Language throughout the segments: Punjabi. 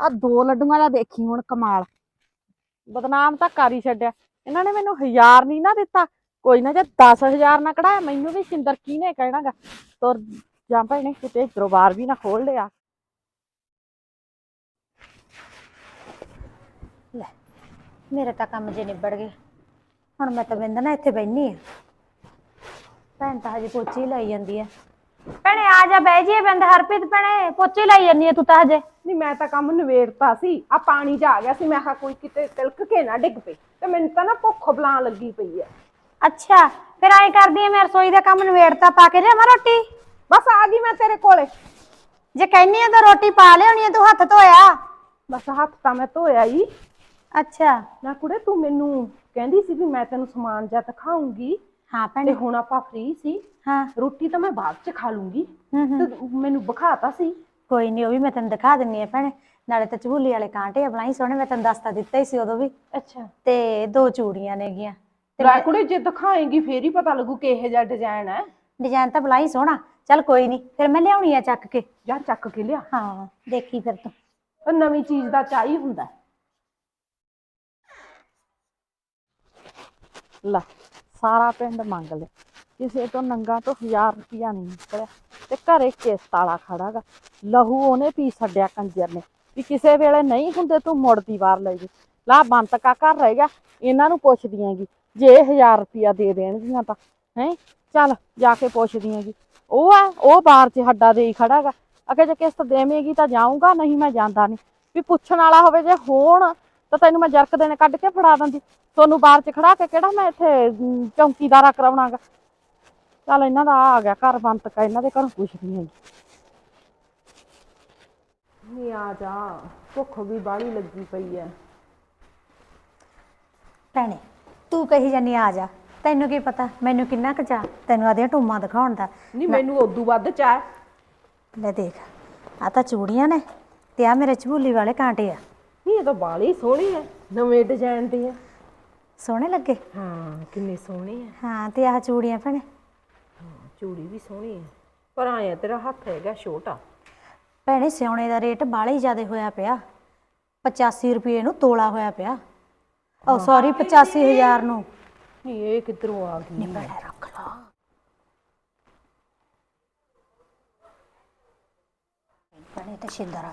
ਆ ਦੋ ਲੱਡੂਆਂ ਦਾ ਦੇਖੀ ਹੁਣ ਕਮਾਲ। ਬਦਨਾਮ ਤਾਂ ਕਰ ਹੀ ਛੱਡਿਆ। ਇਹਨਾਂ ਨੇ ਮੈਨੂੰ ਹਜ਼ਾਰ ਨਹੀਂ ਨਾ ਦਿੱਤਾ। ਕੋਈ ਨਾ ਜੇ 10000 ਨਾ ਕਢਾਇਆ, ਮੈਨੂੰ ਵੀ ਸਿੰਦਰ ਕੀ ਨੇ ਕਹਿਣਾਗਾ? ਤੁਰ ਜਾਂ ਭੈਣੇ, ਕਿਤੇ ਇੱਧਰੋਂ ਬਾਹਰ ਵੀ ਨਾ ਖੋਲ ਲਿਆ। ਮੇਰੇ ਤਾਂ ਕੰਮ ਜੇ ਨਿਬੜ ਗਏ। ਹੁਣ ਮੈਂ ਤਾਂ ਬਿੰਦ ਨਾ ਇੱਥੇ ਬੈਣੀ ਆ। ਭੈਣ ਤਾਂ ਹਜੇ ਪੋਚੀ ਲਾਈ ਜਾਂਦੀ ਆ। ਭੈਣੇ ਆ ਜਾ ਬਹਿ ਜੀ ਬਿੰਦ ਹਰਪ੍ਰੀਤ ਭੈਣੇ ਪੋਚੀ ਲਾਈ ਆ ਤੂੰ ਤਾਂ ਹਜੇ। ਨਹੀਂ ਮੈਂ ਤਾਂ ਕੰਮ ਨਵੇੜਤਾ ਸੀ। ਆ ਪਾਣੀ ਜਾ ਆ ਗਿਆ ਸੀ ਮੈਂ ਕਿਹਾ ਕੋਈ ਕਿਤੇ ਤਿਲਕ ਕੇ ਨਾ ਡਿੱਗ ਪਏ ਤੇ ਮੈਨੂੰ ਤਾਂ ਨਾ ਭੁੱਖ ਬਲਾਂ ਲੱਗੀ ਪਈ ਐ ਅੱਛਾ ਫਿਰ ਐਂ ਕਰਦੀ ਆ ਮੈਂ ਰਸੋਈ ਦਾ ਕੰਮ ਨਵੇੜਤਾ ਪਾ ਕੇ ਲਿਆਵਾਂ ਰੋਟੀ? ਬਸ ਆ ਗਈ ਮੈਂ ਤੇਰੇ ਕੋਲੇ। ਜੇ ਕਹਿੰਨੀ ਆ ਤਾਂ ਰੋਟੀ ਪਾ ਲਿਆਉਣੀ ਆ ਤੂੰ ਹੱਥ ਧੋਇਆ? ਬਸ ਹੱਥ ਤਾਂ ਮੈਂ ਧੋਇਆ ਹੀ ਅੱਛਾ। ਨਾ ਕੁੜੇ ਤੂੰ ਮੈਨੂੰ ਕਹਿੰਦੀ ਸੀ ਵੀ ਮੈਂ ਤੈਨੂੰ ਸਮਾਨ ਜਾਂ ਦਿਖਾਉਂਗੀ। ਹਾਂ ਤੇ ਭੈਣੇ ਹੁਣ ਆਪਾਂ ਫ੍ਰੀ ਸੀ। ਹਾਂ। ਰੋਟੀ ਤਾਂ ਮੈਂ ਬਾਅਦ ਚ ਖਾ ਲੂੰਗੀ। ਹੂੰ ਹੂੰ। ਤੇ ਮੈਨੂੰ ਵਿਖਾਤਾ ਸੀ। ਕੋਈ ਨਹੀਂ ਉਹ ਵੀ ਮੈਂ ਤੈਨੂੰ ਦਿਖਾ ਦਿੰਨੀ ਆ ਭੈਣੇ। ਨਾਲੇ ਤਾਂ ਝੂਲੀ ਵਾਲੇ ਕਾਂਟੇ ਆ ਬਲਾਈ ਸੋਹਣੇ ਮੈਂ ਤੈਨੂੰ ਦੱਸਤਾ ਦਿੱਤਾ ਹੀ ਸੀ ਉਦੋਂ ਵੀ। ਅੱਛਾ। ਤੇ ਦੋ ਚੂੜੀਆਂ ਨੇਗੀਆਂ। ਤੇ ਲੈ ਕੁੜੇ ਜੇ ਦਿਖਾਏਂਗੀ ਫੇਰ ਹੀ ਪਤਾ ਲੱਗੂ ਕਿਹੋ ਜਿਹਾ ਡਿਜ਼ਾਈਨ ਹੈ। ਡਿਜ਼ਾਈਨ ਤਾਂ ਬਲਾਈ ਸੋਹਣਾ। ਚੱਲ ਕੋਈ ਨਹੀਂ ਫਿਰ ਮੈਂ ਲਿਆਉਣੀ ਆ ਚੱਕ ਕੇ। ਜਾਂ ਚੱਕ ਕੇ ਲਿਆ। ਹਾਂ ਦੇਖੀ ਫਿਰ ਤੂੰ। ਉਹ ਨਵੀਂ ਚੀਜ਼ ਦਾ ਚਾਹੀ ਹੁੰਦਾ। ਹੈ। ਲੈ। ਸਾਰਾ ਪਿੰਡ ਮੰਗ ਲਿਆ। ਕਿਸੇ ਤੋਂ ਨੰਗਾ ਤੋਂ 1000 ਰੁਪਿਆ ਨਹੀਂ ਨਿਕਲਿਆ। ਤੇ ਘਰੇ ਕਿਸ਼ਤ ਵਾਲਾ ਖੜਾਗਾ ਲਹੂ ਉਹਨੇ ਪੀ ਛੱਡਿਆ ਕੰਜਰ ਨੇ ਵੀ ਕਿਸੇ ਵੇਲੇ ਨਹੀਂ ਹੁੰਦੇ ਤੂੰ ਮੁੜਦੀ ਵਾਰ ਲੈ ਜੀ। ਲਾ ਬੰਤ ਕਾ ਘਰ ਰਹਿ ਗਿਆ, ਇਹਨਾਂ ਨੂੰ ਪੁੱਛਦੀਆਂਗੀ ਜੇ 1000 ਰੁਪਿਆ ਦੇ ਦੇਣਗੀਆਂ ਤਾਂ, ਹੈ? ਚੱਲ ਜਾ ਕੇ ਪੁੱਛਦੀਆਂਗੀ ਉਹ ਆ, ਉਹ ਬਾਹਰ 'ਚ ਹੱਡਾ ਦੇ ਹੀ ਖੜਾਗਾ ਅਗੇ ਜੇ ਕਿਸ਼ਤ ਦੇਵੇਂਗੀ ਤਾਂ ਜਾਊਂਗਾ, ਨਹੀਂ ਮੈਂ ਜਾਂਦਾ ਨਹੀਂ ਵੀ ਪੁੱਛਣ ਵਾਲਾ ਹੋਵੇ ਜੇ ਹੋਣ ਤਾਂ ਤੈਨੂੰ ਮੈਂ ਜਰਕ ਦੇਣੇ ਕੱਢ ਕੇ ਫੜਾ ਦਿੰਦੀ। ਤੁਹਾਨੂੰ ਬਾਹਰ 'ਚ ਖੜਾ ਕੇ ਕਿਹੜਾ ਮੈਂ ਇੱਥੇ ਚੌਕੀਦਾਰਾ ਕਰਾਉਣਾਗਾ? ਚੱਲ ਇਹਨਾਂ ਦਾ ਆ ਗਿਆ ਘਰ ਬੰਦ ਕਾ ਇਹਨਾਂ ਦੇ ਘਰੋਂ ਕੁਛ ਨਹੀਂ ਹੈਗੀ। ਨਹੀਂ ਆ ਜਾ ਭੁੱਖ ਵੀ ਬਾਹਲੀ ਲੱਗੀ ਪਈ ਐ। ਭੈਣੇ ਤੂੰ ਕਹੀ ਜਾਨੀ ਆ ਜਾ। ਤੈਨੂੰ ਕੀ ਪਤਾ ਮੈਨੂੰ ਕਿੰਨਾ ਕੁ ਚਾ ਤੈਨੂੰ ਆਦੀਆਂ ਟੂਮਾਂ ਦਿਖਾਉਣ ਦਾ। ਨਹੀਂ ਮੈਨੂੰ ਉਦੋਂ ਵੱਧ ਚਾਹ ਲੈ ਦੇਖ ਆ ਤਾਂ ਚੂੜੀਆਂ ਨੇ ਤੇ ਆ ਮੇਰੇ ਝੂਲੀ ਵਾਲੇ ਕਾਂਟੇ ਆ। ਨਹੀਂ ਇਹ ਤਾਂ ਬਾਲੀ ਸੋਹਣੀ ਐ ਨਵੇਂ ਡਿਜ਼ਾਈਨ ਦੀ ਐ ਸੋਹਣੇ ਲੱਗੇ? ਹਾਂ ਕਿੰਨੇ ਸੋਹਣੇ ਐ ਹਾਂ ਤੇ ਆਹ ਚੂੜੀਆਂ ਭੈਣੇ। ਚੂੜੀ ਵੀ ਸੋਹਣੀ ਐ ਪਰ ਆਇਆ ਤੇਰਾ ਹੱਥ ਹੈਗਾ ਛੋਟਾ। ਭੈਣੇ ਸਿਉਣੇ ਦਾ ਰੇਟ ਬਾਹਲਾ ਹੀ ਜ਼ਿਆਦਾ ਹੋਇਆ ਪਿਆ। 85 ਰੁਪਏ ਨੂੰ ਤੋਲਾ ਹੋਇਆ ਪਿਆ। ਉਹ ਸੌਰੀ 85000 ਨੂੰ। ਨਹੀਂ ਇਹ ਕਿੱਧਰੋਂ ਆ ਗਈ ਭੈਣੇ ਰੱਖ ਲਾ। ਭੈਣੇ ਤੇ ਸ਼ਿੰਦਰਾ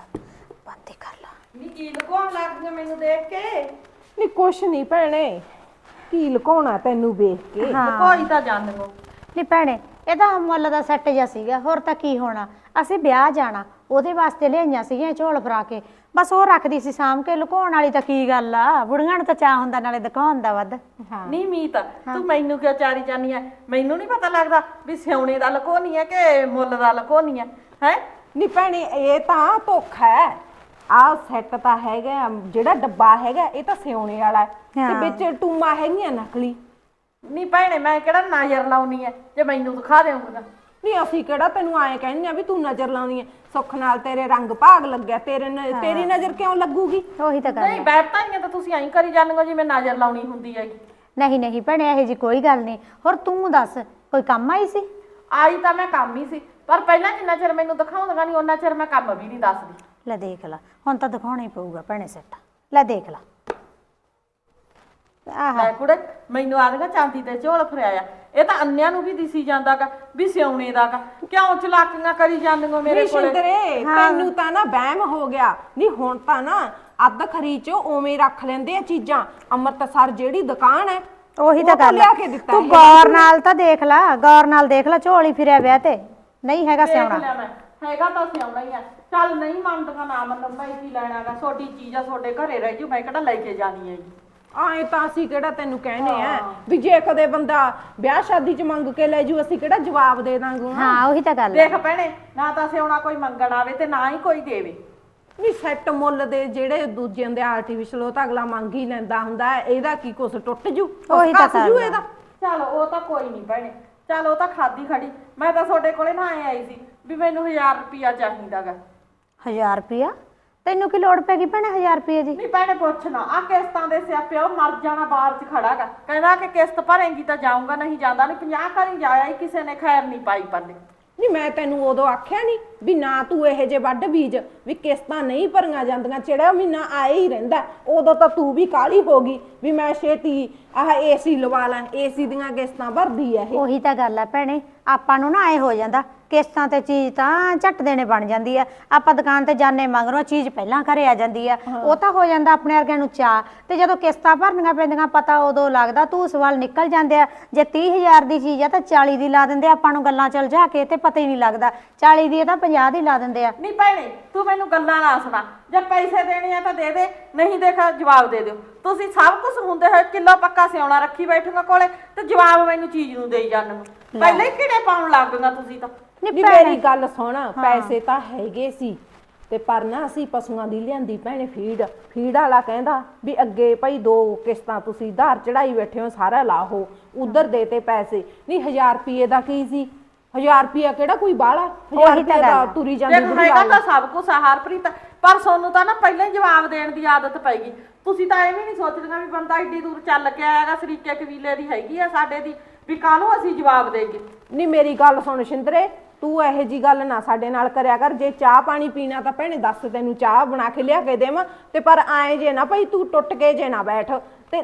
ਬੰਦੀ ਕਰ ਲਾ। ਨੀ ਕੀ ਲਗਾਉਣ ਲੱਗ ਗਿਆ ਮੈਨੂੰ ਦੇਖ ਕੇ? ਨਹੀਂ ਕੁਛ ਨਹੀਂ ਭੈਣੇ। ਕੀ ਲੁਕਾਉਣਾ ਤੈਨੂੰ ਵੇਖ ਕੇ? ਕੋਈ ਤਾਂ ਜਾਣ ਨੂੰ ਨਹੀਂ ਭੈਣੇ ਇਹ ਤਾਂ ਮੁੱਲ ਦਾ ਸੈੱਟ ਜਿਹਾ ਸੀਗਾ ਹੋਰ ਤਾਂ ਕੀ ਹੋਣਾ? ਅਸੀਂ ਵਿਆਹ ਜਾਣਾ ਉਹਦੇ ਵਾਸਤੇ ਲਿਆਈਆਂ ਸੀਗੀਆਂ ਝੋਲ ਫਰਾ ਕੇ। ਬਸ ਉਹ ਰੱਖਦੀ ਸੀ ਸਾਂਭ ਕੇ ਲੁਕਾਉਣ ਵਾਲੀ ਤਾਂ ਕੀ ਗੱਲ ਆ? ਬੁੜੀਆਂ ਨੂੰ ਤਾਂ ਚਾਹ ਹੁੰਦਾ ਨਾਲੇ ਦਿਖਾਉਣ ਦਾ ਵੱਧ। ਹਾਂ। ਨਹੀਂ ਮੀਤ ਤੂੰ ਮੈਨੂੰ ਕਿਉਂ ਚਾਰੀ ਜਾਨੀ ਐ? ਮੈਨੂੰ ਨਹੀਂ ਪਤਾ ਲੱਗਦਾ ਵੀ ਸਿਉਣੇ ਦਾ ਲਕੋਨੀ ਐ ਕਿ ਮੁੱਲ ਦਾ ਲਕੋਨੀ ਐ ਹੈ? ਨਹੀਂ ਭੈਣੇ ਇਹ ਤਾਂ ਧੋਖਾ ਹੈ ਆਹ ਸੈੱਟ ਤਾਂ ਹੈਗਾ ਜਿਹੜਾ ਡੱਬਾ ਹੈਗਾ ਇਹ ਤਾਂ ਸਿਉਣੇ ਵਾਲਾ ਹੈ। ਤੇ ਹਾਂ। ਵਿੱਚ ਟੂਮਾ ਹੈਗੀਆਂ ਨਕਲੀ। ਨਹੀਂ ਭੈਣੇ ਮੈਂ ਕਿਹੜਾ ਨਜ਼ਰ ਲਾਉਣੀ ਐ ਜੇ ਮੈਨੂੰ ਦਿਖਾ ਦੇਉਂਗਾ ਨਹੀਂ ਅਸੀਂ ਕਿਹੜਾ ਤੈਨੂੰ ਆਏ ਕਹਿੰਦੇ ਆ ਵੀ ਤੂੰ ਨਜ਼ਰ ਲਾਉਂਦੀ ਐ ਸੁੱਖ ਨਾਲ ਤੇਰੇ ਰੰਗ ਭਾਗ ਲੱਗਿਆ ਤੇਰੇ ਨ- ਤੇਰੀ ਨਜ਼ਰ ਕਿਉਂ ਲੱਗੂਗੀ? ਉਹੀ ਤਾਂ ਗੱਲ ਨਹੀਂ ਬੈਠਾਈਆਂ ਤਾਂ ਤੁਸੀਂ ਐਂ ਕਰੀ ਜਾਂਦੇ ਹੋ ਜਿਵੇਂ ਨਜ਼ਰ ਲਾਉਣੀ ਹੁੰਦੀ ਹੈਗੀ। ਨਹੀਂ ਨਹੀਂ ਭੈਣੇ ਇਹੋ ਜੀ ਕੋਈ ਗੱਲ ਨਹੀਂ। ਹੋਰ ਤੂੰ ਦੱਸ ਕੋਈ ਕੰਮ ਆਈ ਸੀ? ਆਈ ਤਾਂ ਮੈਂ ਕੰਮ ਹੀ ਸੀ ਪਰ ਪਹਿਲਾਂ ਜਿੰਨਾ ਚਿਰ ਮੈਨੂੰ ਦਿਖਾਉਂਦਾ ਨਹੀਂ ਉਹਨਾਂ ਚਿਰ ਮੈਂ ਕੰਮ ਵੀ ਨਹੀਂ ਦੱਸਦੀ। ਲੈ ਦੇਖ ਲਾ ਹੁਣ ਤਾਂ ਦਿਖਾਉਣਾ ਹੀ ਪਊਗਾ ਭੈਣੇ ਸੈੱਟ। ਲੈ ਦੇਖ ਲਾ। ਆਹ। ਲੈ ਕੁੜੇ ਮੈਨੂੰ ਆਦਗਾ ਚਾਂਦੀ ਤੇ ਝੋਲ ਫਰਿਆ ਆ। ਇਹ ਤਾਂ ਅੰਨਿਆਂ ਨੂੰ ਵੀ ਦਿਸੀ ਜਾਂਦਾਗਾ ਵੀ ਸਿਉਣੇ ਦਾਗਾ ਕਿਉਂ ਚਲਾਕੀਆਂ ਕਰੀ ਜਾਂਦੀਆਂ ਮੇਰੇ ਨਹੀਂ ਕੋਲੇ? ਸ਼ਿੰਦਰੇ ਤੈਨੂੰ ਤਾਂ ਨਾ ਵਹਿਮ ਹੋ ਗਿਆ। ਨਹੀਂ ਹੁਣ ਤਾਂ ਨਾ ਅੱਧ ਖਰੀ ਚ ਉਵੇਂ ਰੱਖ ਲੈਂਦੇ ਆ ਚੀਜ਼ਾਂ। ਅੰਮ੍ਰਿਤਸਰ ਜਿਹੜੀ ਦੁਕਾਨ ਹੈ ਉਹੀ ਉਹ ਤਾਂ ਗੱਲ ਲਿਆ। ਕੇ ਦਿੱਤਾ ਤੂੰ। ਗੌਰ ਨਾਲ ਤਾਂ ਦੇਖ ਲੈ ਗੌਰ ਨਾਲ ਦੇਖ ਲੈ ਝੋਲੀ ਫਿਰਿਆ ਵਿਆਹ ਤੇ। ਨਹੀਂ ਹੈਗਾ ਸਿਆਉਣਾ ਮੈਂ। ਹੈਗਾ ਤਾਂ ਸਿਆਉਣਾ ਹੀ ਆ। ਚੱਲ ਨਹੀਂ ਮੰਨਦੀਆਂ ਨਾ ਮੰਨਣ ਮੈਂ ਕੀ ਲੈਣਾਗਾ ਛੋਟੀ ਚੀਜ਼ ਆ ਤੁਹਾਡੇ ਘਰੇ ਰਹਿ ਜੂ ਮੈਂ ਕਿਹੜਾ ਲੈ ਕੇ ਜਾਣੀ ਹੈਗੀ। ਆਏ ਤਾਂ ਅਸੀਂ ਕਿਹੜਾ ਤੈਨੂੰ ਕਹਿੰਦੇ ਆ ਵੀ ਜੇ ਕਦੇ ਬੰਦਾ ਵਿਆਹ ਸ਼ਾਦੀ ਚ ਮੰਗ ਕੇ ਲੈ ਜੂ ਅਸੀਂ ਕਿਹੜਾ ਜਵਾਬ ਦੇ ਦਾਂਗੇ ਹਾਂ? ਉਹੀ ਤਾਂ ਗੱਲ ਆ। ਦੇਖ ਭੈਣੇ ਨਾ ਤਾਂ ਸਿਆਉਣਾ ਕੋਈ ਮੰਗਣ ਆਵੇ ਤੇ ਨਾ ਹੀ ਕੋਈ ਦੇਵੇ। ਨਹੀਂ ਸੈੱਟ ਮੁੱਲ ਦੇ ਜਿਹੜੇ ਦੂਜੇ ਹੁੰਦੇ ਆਰਟੀਫੀਸ਼ਲ ਉਹ ਤਾਂ ਅਗਲਾ ਮੰਗ ਹੀ ਲੈਂਦਾ ਹੁੰਦਾ ਹੈ। ਇਹਦਾ ਕੀ ਕੁਛ ਟੁੱਟ ਜੂ? ਉਹੀ ਤਾਂ ਘਸ ਜੂ ਗੱਲ ਆ। ਇਹਦਾ? ਚੱਲ ਉਹ ਤਾਂ ਕੋਈ ਨਹੀਂ ਭੈਣੇ। ਚੱਲ ਉਹ ਤਾਂ ਖਾਦੀ ਖੜੀ। ਮੈਂ ਤਾਂ ਤੁਹਾਡੇ ਕੋਲੇ ਨਾ ਆਏ ਆਈ ਸੀ ਵੀ ਮੈਨੂੰ 1000 ਰੁਪਿਆ ਚਾਹੀਦਾਗਾ। ਹਜ਼ਾਰ ਰੁਪਿਆ ਤੈਨੂੰ ਕੀ ਲੋੜ ਪੈਗੀ ਭੈਣੇ ਹਜ਼ਾਰ ਰੁਪਏ ਦੀ? ਨਹੀਂ ਭੈਣੇ ਪੁੱਛਣਾ ਆ ਕਿਸ਼ਤਾਂ ਦੇ ਸਿਆਪੇ ਉਹ ਮਰ ਜਾਣਾ ਬਾਹਰ ਚ ਖੜਾਗਾ। ਕਹਿੰਦਾ ਕਿ ਕਿਸ਼ਤ ਭਰੇਂਗੀ ਤਾਂ ਜਾਊਂਗਾ ਨਹੀਂ ਜਾਂਦਾ ਨਹੀਂ 50 ਘਰੀ ਜਾਇਆ ਹੀ ਕਿਸੇ ਨੇ ਖੈਰ ਨਹੀਂ ਪਾਈ ਪੱਲੇ ਨਹੀਂ ਮੈਂ ਤੈਨੂੰ ਉਦੋਂ ਆਖਿਆ ਨਹੀਂ ਵੀ ਨਾ ਤੂੰ ਇਹੋ ਜੇ ਵੱਢ ਬੀਜ, ਵੀ ਕਿਸ਼ਤਾਂ ਨਹੀਂ ਭਰੀਆਂ ਜਾਂਦੀਆਂ, ਜਿਹੜਾ ਮਹੀਨਾ ਆਏ ਹੀ ਰਹਿੰਦਾ, ਉਦੋਂ ਤਾਂ ਤੂੰ ਵੀ ਕਾਲੀ ਹੋ ਗਈ ਵੀ ਮੈਂ ਛੇਤੀ ਆਹ ਏਸੀ ਲਵਾ ਲਾਂ ਏਸੀ ਦੀਆਂ ਕਿਸ਼ਤਾਂ ਭਰਦੀ ਆ ਇਹ। ਉਹੀ ਤਾਂ ਗੱਲ ਆ ਭੈਣੇ, ਆਪਾਂ ਨੂੰ ਨਾ ਐ ਹੋ ਜਾਂਦਾ ਕਿਸ਼ਤਾਂ ਤੇ ਚੀਜ਼ ਤਾਂ ਝੱਟ ਦੇਣੇ ਬਣ ਜਾਂਦੀ ਆ। ਆਪਾਂ ਦੁਕਾਨ ਤੇ ਜਾਣੇ ਮੰਗਰੋਂ ਚੀਜ਼ ਪਹਿਲਾਂ ਘਰੇ ਆ ਜਾਂਦੀ ਆ। ਉਹ ਤਾਂ ਹੋ ਜਾਂਦਾ ਆਪਣੇ ਵਰਗਿਆਂ ਨੂੰ ਚਾਹ ਤੇ ਜਦੋਂ ਕਿਸ਼ਤਾਂ ਭਰਨੀਆਂ ਪੈਂਦੀਆਂ ਪਤਾ ਉਦੋਂ ਲੱਗਦਾ ਤੂੰ ਸਵਾਲ ਨਿਕਲ ਜਾਂਦੇ ਆ। ਜੇ 30000 ਦੀ ਚੀਜ਼ ਆ ਤਾਂ 40 ਦੀ ਲਾ ਦਿੰਦੇ ਆ, ਆਪਾਂ ਨੂੰ ਗੱਲਾਂ ਚੱਲ ਜਾ ਕੇ ਤੇ ਪਤਾ ਹੀ ਨਹੀਂ ਲੱਗਦਾ। 40 ਦੀ ਆ ਤਾਂ 50 ਦੀ ਲਾ ਦਿੰਦੇ ਆ। ਨਹੀਂ ਭੈਣੇ ਤੂੰ ਮੈਨੂੰ ਗੱਲਾਂ ਨਾ ਸੁਣਾ। ਜੇ ਪੈਸੇ ਦੇਣੇ ਆ ਤਾਂ ਦੇ ਦੇ ਨਹੀਂ ਦੇਖ ਜਵਾਬ ਦੇ ਦਿਓ। ਤੁਸੀਂ ਸਭ ਕੁਝ ਹੁੰਦੇ ਹੋਏ ਕਿਲੋ ਪੱਕਾ ਸਿਉਣਾ ਰੱਖੀ ਬੈਠੂਗਾ ਕੋਲੇ ਤੇ ਜਵਾਬ ਮੈਨੂੰ ਚੀਜ਼ ਨੂੰ ਦੇਈ ਜਾਣ ਨੂੰ। ਪਹਿਲੇ ਹੀ ਕਿਹੜੇ ਪਾਉਣ ਲੱਗ ਗਈਆਂ ਤੁਸੀਂ ਤਾਂ? ਨਹੀਂ ਮੇਰੀ ਗੱਲ ਸੁਣ ਪੈਸੇ ਤਾਂ ਹੈਗੇ ਸੀ। ਤੇ ਪਰ ਨਾ ਅਸੀਂ ਪਸ਼ੂਆਂ ਦੀ ਲਿਆਂਦੀ ਭੈਣੇ ਫੀਡ ਫੀਡ ਵਾਲਾ ਕਹਿੰਦਾ ਵੀ ਅੱਗੇ ਭਾਈ ਦੋ ਕਿਸ਼ਤਾਂ ਤੁਸੀਂ ਧਾਰ ਚੜਾਈ ਬੈਠੇ ਹੋ ਸਾਰਾ ਲਾਹੋ ਉਧਰ ਦੇਤੇ ਪੈਸੇ। ਨਹੀਂ 1000 ਰੁਪਏ ਦਾ ਕੀ ਸੀ? 1000 ਰੁਪਏ ਕਿਹੜਾ ਕੋਈ ਬਾਹਲਾ? 1000 ਉਹੀ ਤਾਂ ਰੁਪਏ ਗੱਲ ਦਾ ਆ। ਤੁਰੀ ਜਾਂਦੀ ਦੇਖ ਬੁੜੀ ਹੈਗਾ। ਤਾਂ ਸਭ ਕੁਝ ਹਰਪ੍ਰੀਤ। ਪਰ ਸੋਨੂੰ ਤਾਂ ਨਾ ਪਹਿਲਾਂ ਹੀ ਜਵਾਬ ਦੇਣ ਦੀ ਆਦਤ ਪੈ ਗਈ। ਤੁਸੀਂ ਤਾਂ ਐਵੇਂ ਨਹੀਂ ਸੋਚਦੀਆਂ ਵੀ ਬੰਦਾ ਏਡੀ ਦੂਰ ਚੱਲ ਕੇ ਆਇਆਗਾ ਸਰੀਕੇ ਕਬੀਲੇ ਦੀ ਹੈਗੀ ਆ ਸਾਡੇ ਦੀ। ਵੀ ਕਾਹਨੂੰ ਅਸੀਂ ਜਵਾਬ ਦੇਗੇ ਨਹੀਂ ਮੇਰੀ ਗੱਲ ਸੁਣ ਸ਼ਿੰਦਰੇ ਤੂੰ ਇਹੋ ਜੀ ਗੱਲ ਨਾ ਸਾਡੇ ਨਾਲ ਕਰਿਆ ਕਰ। ਜੇ ਚਾਹ ਪਾਣੀ ਪੀਣਾ ਤਾਂ ਭੈਣੇ ਦੱਸ ਤੈਨੂੰ ਚਾਹ ਬਣਾ ਕੇ ਲਿਆ ਕੇ ਦੇਵਾਂ। ਤੇ ਪਰ ਆਏ ਜੇ ਨਾ ਭਾਈ ਤੂੰ ਟੁੱਟ ਕੇ ਜੇ ਨਾ ਬੈਠ। ਤੇ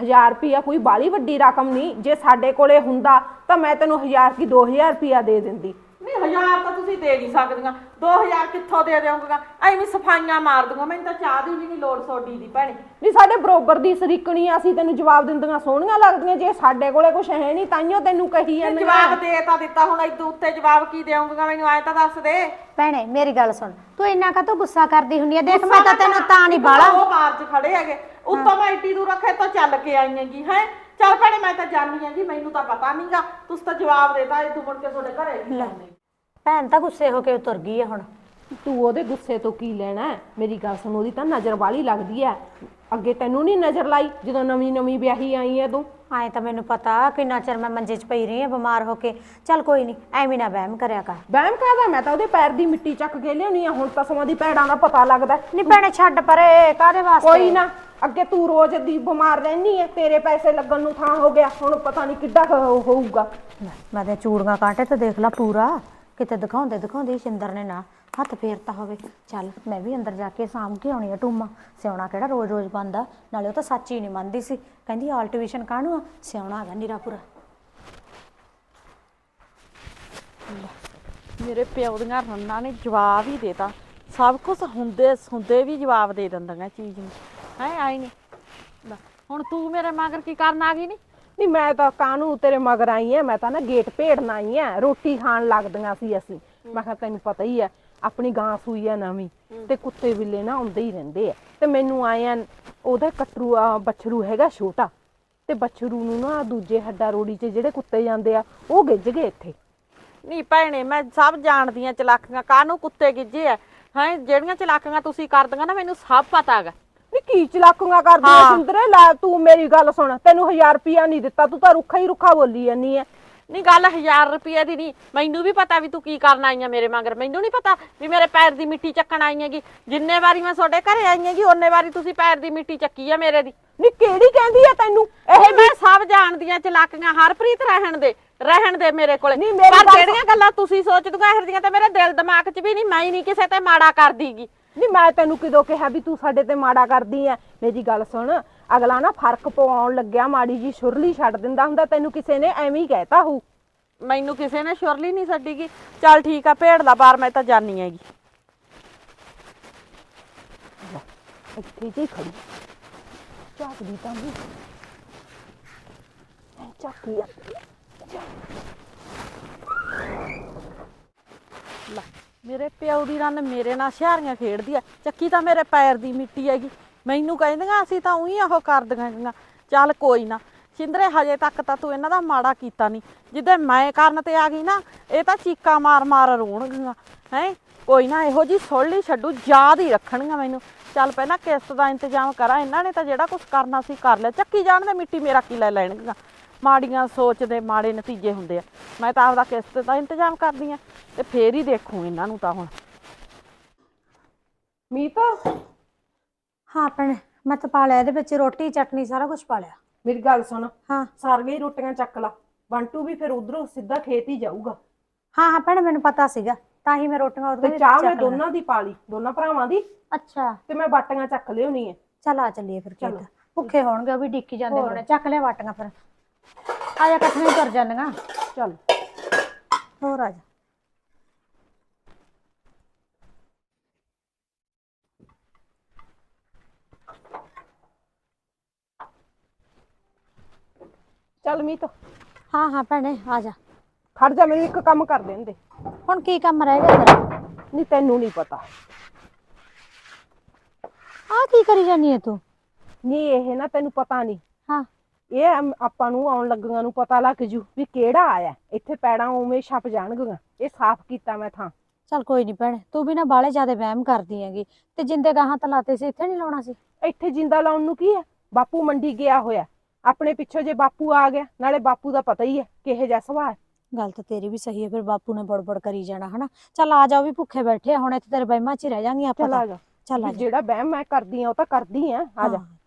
1000 ਰੁਪਿਆ ਕੋਈ ਬਾਲੀ ਵੱਡੀ ਰਕਮ ਨਹੀਂ ਜੇ ਸਾਡੇ ਕੋਲੇ ਹੁੰਦਾ ਤਾਂ ਮੈਂ ਤੈਨੂੰ 1000 ਕੀ 2000 ਰੁਪਿਆ ਦੇ ਦਿੰਦੀ। ਨਹੀਂ ਹਜ਼ਾਰ ਤਾਂ ਤੁਸੀਂ ਦੇ ਨਹੀਂ ਸਕਦੀਆਂ। 2000 ਕਿੱਥੋਂ ਦੇ ਦਿਓਗਾ ਐਵੇਂ ਸਫਾਈਆਂ ਮਾਰ ਦੂੰਗਾ। ਮੈਨੂੰ ਤਾਂ ਚਾਹ ਦੀ ਵੀ ਨਹੀਂ ਲੋੜ ਸੋਡੀ ਦੀ ਭੈਣੇ। ਨਹੀਂ ਸਾਡੇ ਬਰੋਬਰ ਦੀ ਸਰੀਕਣੀ ਆ, ਅਸੀਂ ਤੈਨੂੰ ਜਵਾਬ ਦਿੰਦੀਆਂ ਸੋਹਣੀਆਂ ਲੱਗਦੀਆਂ। ਜੇ ਸਾਡੇ ਕੋਲੇ ਕੁਝ ਹੈ ਨਹੀਂ ਤਾਈਓ ਤੈਨੂੰ ਕਹੀ ਜਾਂਦੀਆਂ। ਜਵਾਬ ਦੇ ਤਾਂ ਦਿੱਤਾ ਹੁਣ ਇਦੋਂ ਉੱਤੇ ਜਵਾਬ ਕੀ ਦੇਵਾਂਗਾ ਮੈਨੂੰ ਐ ਤਾਂ ਦੱਸ ਦੇ। ਭੈਣੇ ਮੇਰੀ ਗੱਲ ਸੁਣ। ਤੂੰ ਇੰਨਾ ਕਾ ਗੁੱਸਾ ਕਰਦੀ ਹੁੰਨੀ ਆ? ਦੇਖ ਮੈਂ ਤਾਂ ਤੈਨੂੰ ਤਾਂ ਨਹੀਂ ਬਾਲਾ ਉਹ ਬਾਹਰ ਚ ਖੜੇ ਹੈਗੇ। ਉੱਤੋਂ ਮੈਂ ਏਡੀ ਦੂਰ ਰੱਖੇ ਤਾਂ ਚੱਲ ਕੇ ਆਈ ਹੈਗੀ ਹੈ? ਚੱਲ ਭੈਣੇ ਮੈਂ ਤਾਂ ਜਾਣੀ ਹੈਗੀ ਮੈਨੂੰ ਤਾਂ ਪਤਾ ਨਹੀਂਗਾ ਤੁਸੀਂ ਤਾਂ ਜਵਾਬ ਦੇਤਾ ਇਹ ਤੂੰ ਮੁੜ ਕੇ ਤੁਹਾਡੇ ਘਰੇ ਨਹੀਂ ਆਉਂਦੇ ਭੈਣ ਤਾਂ ਗੁੱਸੇ ਹੋ ਕੇ ਤੁਰ ਗਈ ਆ ਹੁਣ। ਤੂੰ ਉਹਦੇ ਗੁੱਸੇ ਤੋਂ ਕੀ ਲੈਣਾ ਹੈ? ਮੇਰੀ ਗੱਲ ਸੁਣ ਉਹਦੀ ਤਾਂ ਨਜ਼ਰ ਵਾਲੀ ਲੱਗਦੀ ਐ ਅੱਗੇ ਤੈਨੂੰ ਨਹੀਂ ਨਜ਼ਰ ਲਾਈ ਜਦੋਂ ਨਵੀਂ ਨਵੀਂ ਵਿਆਹੀ ਆਈ ਐ ਤੂੰ। ਆਏ ਤਾਂ ਮੈਨੂੰ ਪਤਾ ਕਿੰਨਾ ਚਿਰ ਮੈਂ ਮੰਜੇ 'ਚ ਪਈ ਰਹੀ ਆ ਬਿਮਾਰ ਹੋ ਕੇ। ਚੱਲ ਕੋਈ ਨਹੀਂ ਐਵੇਂ ਨਾ ਵਹਿਮ ਕਰਿਆ ਕਰ। ਵਹਿਮ ਕਾਹਦਾ? ਮੈਂ ਤਾਂ ਉਹਦੇ ਪੈਰ ਦੀ ਮਿੱਟੀ ਚੱਕ ਕੇ ਲਿਆਉਣੀ ਆ। ਹੁਣ ਤਾਂ ਸਮਾਂ ਦੀ ਪੈੜਾਂ ਦਾ ਪਤਾ ਲੱਗਦਾ। ਹੈ। ਨਹੀਂ ਭੈਣੇ ਛੱਡ ਪਰੇ ਕਾਦੇ ਵਾਸਤੇ? ਕੋਈ ਨਾ ਅੱਗੇ ਤੂੰ ਰੋਜ਼ ਦੀ ਬਿਮਾਰ ਰਹਿਨੀ ਐ ਤੇਰੇ ਪੈਸੇ ਲੱਗਣ ਨੂੰ ਥਾਂ ਹੋ ਗਿਆ। ਹੁਣ ਪਤਾ ਨਹੀਂ ਕਿੱਡਾ ਕੁ ਹੋ- ਹੋਊਗਾ। ਮੈਂ ਤੇ ਚੂੜੀਆਂ ਕਾਂਟੇ ਤੇ ਦੇਖ ਲਾ ਪੂਰਾ। ਕਿਤੇ ਦਿਖਾਉਂਦੇ ਦਿਖਾਉਂਦੇ ਹੀ ਸਿੰਦਰ ਨੇ ਨਾ ਹੱਥ ਫੇਰਤਾ ਹੋਵੇ। ਚੱਲ ਮੈਂ ਵੀ ਅੰਦਰ ਜਾ ਕੇ ਸਾਂਭ ਕੇ ਆਉਣੀ ਆ ਟੂਮਾ। ਸਿਆਉਣਾ ਕਿਹੜਾ ਰੋਜ਼ ਰੋਜ਼ ਬੰਦਾ ਨਾਲੇ ਉਹ ਤਾਂ ਸੱਚ ਹੀ ਨਹੀਂ ਮੰਨਦੀ ਸੀ। ਕਹਿੰਦੀ ਆਲਟੀਵੇਸ਼ਨ ਕਾਹਨੂੰ ਆ? ਸਿਆਉਣਾ ਹੈਗਾ ਨੀਰਾ ਪੂਰਾ ਮੇਰੇ ਪਿਓ ਦੀਆਂ ਰੰਨਾਂ ਨੇ ਜਵਾਬ ਹੀ ਦੇਤਾ। ਸਭ ਕੁਝ ਹੁੰਦੇ ਹੁੰਦੇ ਵੀ ਜਵਾਬ ਦੇ ਦਿੰਦੀਆਂ ਚੀਜ਼ ਨੂੰ। ਹੈ, ਆਈ ਨਹੀਂ। ਹੁਣ ਤੂੰ ਮੇਰੇ ਮਗਰ ਕੀ ਕਰਨ ਆ ਗਈ ਨਹੀਂ ਨਹੀਂ, ਮੈਂ ਤਾਂ ਕਾਹਨੂੰ ਤੇਰੇ ਮਗਰ ਆਈ ਐ ਮੈਂ ਤਾਂ ਨਾ ਗੇਟ ਭੇੜਨ ਆਈ ਐ ਰੋਟੀ ਖਾਣ ਲੱਗਦੀਆਂ ਸੀ ਅਸੀਂ। ਮੈਂ ਕਿਹਾ ਤੈਨੂੰ ਪਤਾ ਹੀ ਐ ਆਪਣੀ ਗਾਂ ਸੂਈ ਐ ਨਵੀਂ ਤੇ ਕੁੱਤੇ ਬਿੱਲੇ ਨਾ ਆਉਂਦੇ ਹੀ ਰਹਿੰਦੇ ਐ ਤੇ ਮੈਨੂੰ ਆਏ ਆ, ਉਹਦਾ ਕਟਰੂ ਬੱਛਰੂ ਹੈਗਾ ਛੋਟਾ। ਤੇ ਬੱਛਰੂ ਨੂੰ ਨਾ ਦੂਜੇ ਹੱਡਾ ਰੋੜੀ 'ਚ ਜਿਹੜੇ ਕੁੱਤੇ ਜਾਂਦੇ ਆ, ਉਹ ਗਿੱਜ ਗਏ ਇੱਥੇ। ਨਹੀਂ ਭੈਣੇ, ਮੈਂ ਸਭ ਜਾਣਦੀਆਂ ਚਲਾਕੀਆਂ। ਕਾਹਨੂੰ ਕੁੱਤੇ ਗਿੱਜੇ ਆ? ਹੈ, ਜਿਹੜੀਆਂ ਚਲਾਕੀਆਂ ਤੁਸੀਂ ਕਰਦੀਆਂ ਨਾ, ਮੈਨੂੰ ਸਭ ਪਤਾ ਹੈਗਾ। ਕੀ ਚਲਾਕੂਆਂ ਕਰਦੀ ਐ ਹਾਂ। ਸਿੰਦਰੇ? ਲੈ ਤੂੰ ਮੇਰੀ ਗੱਲ ਸੁਣ ਤੈਨੂੰ 1000 ਰੁਪਿਆ ਨਹੀਂ ਦਿੱਤਾ ਤੂੰ ਤਾਂ ਰੁੱਖਾ ਹੀ ਰੁੱਖਾ ਬੋਲੀ ਜਾਨੀ ਐ। ਨਹੀਂ ਗੱਲ 1000 ਰੁਪਏ ਦੀ ਨਹੀਂ। ਮੈਨੂੰ ਵੀ ਪਤਾ ਵੀ ਤੂੰ ਕੀ ਕਰਨ ਆਈ ਆ ਮੇਰੇ ਮਗਰ। ਮੈਨੂੰ ਨਹੀਂ ਪਤਾ ਵੀ ਮੇਰੇ ਪੈਰ ਦੀ ਮਿੱਟੀ ਚੱਕਣ ਆਈ ਹੈਗੀ। ਜਿੰਨੇ ਵਾਰੀ ਮੈਂ ਤੁਹਾਡੇ ਘਰੇ ਆਈ ਹੈਗੀ ਉਹਨੇ ਵਾਰੀ ਤੁਸੀਂ ਪੈਰ ਦੀ ਮਿੱਟੀ ਚੱਕੀ ਆ ਮੇਰੇ ਦੀ। ਨੀ ਕਿਹੜੀ ਕਹਿੰਦੀ ਐ ਤੈਨੂੰ? ਇਹ ਮੈਂ ਸਭ ਜਾਣਦੀਆਂ ਚਲਾਕੀਆਂ ਹਰਪ੍ਰੀਤ ਰਹਿਣ ਦੇ ਰਹਿਣ ਦੇ ਮੇਰੇ ਕੋਲੇ। ਨਹੀਂ, ਮੇਰੀ ਪਰ ਗੱਲ ਜਿਹੜੀਆਂ ਗੱਲਾਂ ਤੁਸੀਂ ਸੋਚਦੀਆਂ ਇਹੋ ਜਿਹੀਆਂ ਤੇ ਮੇਰੇ ਦਿਲ ਦਿਮਾਗ 'ਚ ਵੀ ਨਹੀਂ ਮੈਂ ਹੀ ਨਹੀਂ ਕਿਸੇ ਤੇ ਮਾੜਾ ਕਰਦੀਗੀ। ਨਹੀਂ ਮੈਂ ਤੈਨੂੰ ਕਿਦੋਂ ਕਿਹਾ ਵੀ ਤੂੰ ਸਾਡੇ ਤੇ ਮਾੜਾ ਕਰਦੀ ਐ? ਮੇਰੀ ਗੱਲ ਸੁਣ ਅਗਲਾ ਨਾ ਫ਼ਰਕ ਪਵਾਉਣ ਲੱਗਿਆ ਮਾੜੀ ਜੀ ਸ਼ੁਰਲੀ ਛੱਡ ਦਿੰਦਾ ਹੁੰਦਾ ਤੈਨੂੰ ਕਿਸੇ ਨੇ ਐਵੇਂ ਹੀ ਕਹਿਤਾ ਹੂ ਮੈਨੂੰ ਕਿਸੇ ਨੇ ਸ਼ੁਰਲੀ ਨਹੀਂ ਛੱਡੀਗੀ। ਚੱਲ ਠੀਕ ਆ ਭੇੜ ਲਾ ਬਾਹਰ ਮੈਂ ਤਾਂ ਜਾਣੀ ਹੈਗੀ। ਇੱਥੇ ਜੇ ਖੜੀ। ਝਾਕਦੀ ਤਾਂ ਨਹੀਂ। ਝਾਕੀ ਆ ਲੈ। ਮੇਰੇ ਪਿਓ ਦੀ ਰੰਨ ਮੇਰੇ ਨਾਲ ਸ਼ਹਿਰੀਆਂ ਖੇਡਦੀ ਆ। ਚੱਕੀ ਤਾਂ ਮੇਰੇ ਪੈਰ ਦੀ ਮਿੱਟੀ ਹੈਗੀ। ਮੈਨੂੰ ਕਹਿੰਦੀਆਂ ਅਸੀਂ ਤਾਂ ਉਹੀ ਉਹ ਕਰ ਗੀਆਂ ਚੱਲ ਕੋਈ ਨਾ, ਸਿੰਦਰੇ ਹਜੇ ਤੱਕ ਤਾਂ ਤੂੰ ਇਹਨਾਂ ਦਾ ਮਾੜਾ ਕੀਤਾ ਨਹੀਂ। ਜਿੱਦੇ ਮੈਂ ਕਰਨ ਤੇ ਆ ਗਈ ਨਾ, ਇਹ ਤਾਂ ਚੀਕਾਂ ਮਾਰ ਮਾਰ ਰੋਣਗੀਆਂ। ਹੈ? ਕੋਈ ਨਾ, ਇਹੋ ਜੀ ਸੋਲੀ ਛੱਡੂ, ਯਾਦ ਹੀ ਰੱਖਣਗੀਆਂ ਮੈਨੂੰ। ਚੱਲ ਪਹਿਲਾਂ ਕਿਸ਼ਤ ਦਾ ਇੰਤਜ਼ਾਮ ਕਰਾਂ, ਇਹਨਾਂ ਨੇ ਤਾਂ ਜਿਹੜਾ ਕੁਝ ਕਰਨਾ ਸੀ ਕਰ ਲਿਆ। ਚੱਕੀ ਜਾਣ ਦੇ ਮਿੱਟੀ ਮੇਰਾ ਕੀ ਲੈ ਲੈਣਗੀਆਂ? ਮਾੜੀਆਂ ਸੋਚ ਦੇ ਮਾੜੇ ਨਤੀਜੇ ਹੁੰਦੇ ਆ। ਮੈਂ ਤਾਂ ਆਪਦਾ ਕਿਸ਼ਤ ਦਾ ਇੰਤਜ਼ਾਮ ਕਰਦੀ ਆ ਤੇ ਫੇਰ ਹੀ ਦੇਖੂ ਇਹਨਾਂ ਨੂੰ ਤਾਂ ਹੁਣ। ਮੀਤ? ਹਾਂ ਭੈਣੇ ਮੈਂ ਤਾਂ ਪਾ ਲਿਆ ਇਹਦੇ ਵਿੱਚ ਰੋਟੀ ਚਟਨੀ ਸਾਰਾ ਕੁਝ ਪਾ ਲਿਆ। ਮੇਰੀ ਗੱਲ ਸੁਣ ਹਾਂ। ਸਾਰੀਆਂ ਹੀ ਰੋਟੀਆਂ ਚੱਕ ਲਾ। ਬੰਟੂ ਵੀ ਫਿਰ ਉਧਰੋਂ ਸਿੱਧਾ ਖੇਤ ਹੀ ਜਾਊਗਾ। ਹਾਂ ਹਾਂ ਭੈਣੇ ਮੈਨੂੰ ਪਤਾ ਸੀਗਾ। ਤਾਂ ਹੀ ਮੈਂ ਰੋਟੀਆਂ ਉਹਦੇ ਤੇ ਚਾਹ ਮੈਂ ਦੋਨਾਂ ਦੀ ਪਾ ਲਈ ਦੋਨਾਂ ਭਰਾਵਾਂ ਦੀ। ਅੱਛਾ। ਤੇ ਮੈਂ ਬਾਟੀਆਂ ਚੱਕ ਲਿਆਉਣੀ ਐ ਚੱਲ ਆ ਚੱਲੀਏ ਫਿਰ ਚਲੋ। ਖੇਤ ਭੁੱਖੇ ਹੋਣਗੇ ਉਹ ਵੀ ਡਿੱਕੀ ਜਾਂਦੇ ਹੋਰ। ਹੋਣੇ। ਚੱਕ ਲਿਆ ਵਾਟੀਆਂ ਫਿਰ। ਆ ਜਾ ਇਕੱਠੀਆਂ ਹੀ ਤੁਰ ਜਾਂਦੀਆਂ। ਚੱਲ। ਹੋਰ ਆ ਜਾ। ਚੱਲ ਮੀਤ। ਹਾਂ ਹਾਂ ਭੈਣੇ ਆ ਜਾ। ਖੜ ਜਾ ਮੈਨੂੰ ਇੱਕ ਕੰਮ ਕਰ ਦੇਣ ਦੇ ਹੁਣ ਕੀ ਕੰਮ ਰਹਿ ਗਿਆ ਤੇਰਾ? ਨਹੀਂ ਤੈਨੂੰ ਨਹੀਂ ਪਤਾ। ਆ ਕੀ ਕਰੀ ਜਾਨੀ ਹੈ ਤੂੰ? ਨਹੀਂ ਇਹ ਨਾ ਤੈਨੂੰ ਪਤਾ ਨਹੀਂ। ਇਹ ਅਮ- ਆਪਾਂ ਨੂੰ ਆਉਣ ਲੱਗੀਆਂ ਨੂੰ ਪਤਾ ਲੱਗ ਜੂ ਵੀ ਕਿਹੜਾ ਆਇਆ। ਇੱਥੇ ਪੈੜਾਂ ਉਵੇਂ ਛਪ ਜਾਣਗੀਆਂ। ਇਹ ਸਾਫ਼ ਕੀਤਾ ਮੈਂ ਥਾਂ। ਚੱਲ ਕੋਈ ਨਹੀਂ ਭੈਣੇ ਤੂੰ ਵੀ ਨਾ ਬਾਲੇ ਜ਼ਿਆਦਾ ਵਹਿਮ ਕਰਦੀ ਹੈਗੀ। ਤੇ ਜਿੰਦੇ ਗਾਹਾਂ ਤਾਂ ਲਾਤੇ ਸੀ ਇੱਥੇ ਨਹੀਂ ਲਾਉਣਾ ਸੀ? ਇੱਥੇ ਜਿੰਦਾ ਲਾਉਣ ਨੂੰ ਕੀ ਹੈ? ਬਾਪੂ ਮੰਡੀ ਗਿਆ ਹੋਇਆ। ਆਪਣੇ ਪਿੱਛੋਂ ਜੇ ਬਾਪੂ ਆ ਗਿਆ ਨਾਲੇ ਬਾਪੂ ਦਾ ਪਤਾ ਹੀ ਹੈ ਕਿਹੇ ਜਿਹਾ ਸੁਭਾਅ ਹੈ। ਗੱਲ ਤਾਂ ਤੇਰੀ ਵੀ ਸਹੀ ਹੈ ਫਿਰ ਬਾਪੂ ਨੇ ਬੜਬੜ ਕਰੀ ਜਾਣਾ ਹਨਾ? ਚੱਲ ਆ ਜਾਓ ਵੀ ਭੁੱਖੇ ਬੈਠੇ ਆ, ਹੁਣ ਇੱਥੇ ਤੇਰੇ ਬਹਿਮਾਂ 'ਚ ਹੀ ਰਹਿ ਜਾਾਂਗੇ ਆਪਾਂ ਚੱਲ ਆ ਜਾ ਚੱਲ ਆ ਵੀ ਜਾ ਜਿਹੜਾ ਵਹਿਮ ਮੈਂ ਕਰਦੀ ਆ ਉਹ ਤਾਂ ਕਰਦੀ ਆ ਆ ਜਾ। ਹਾਂ।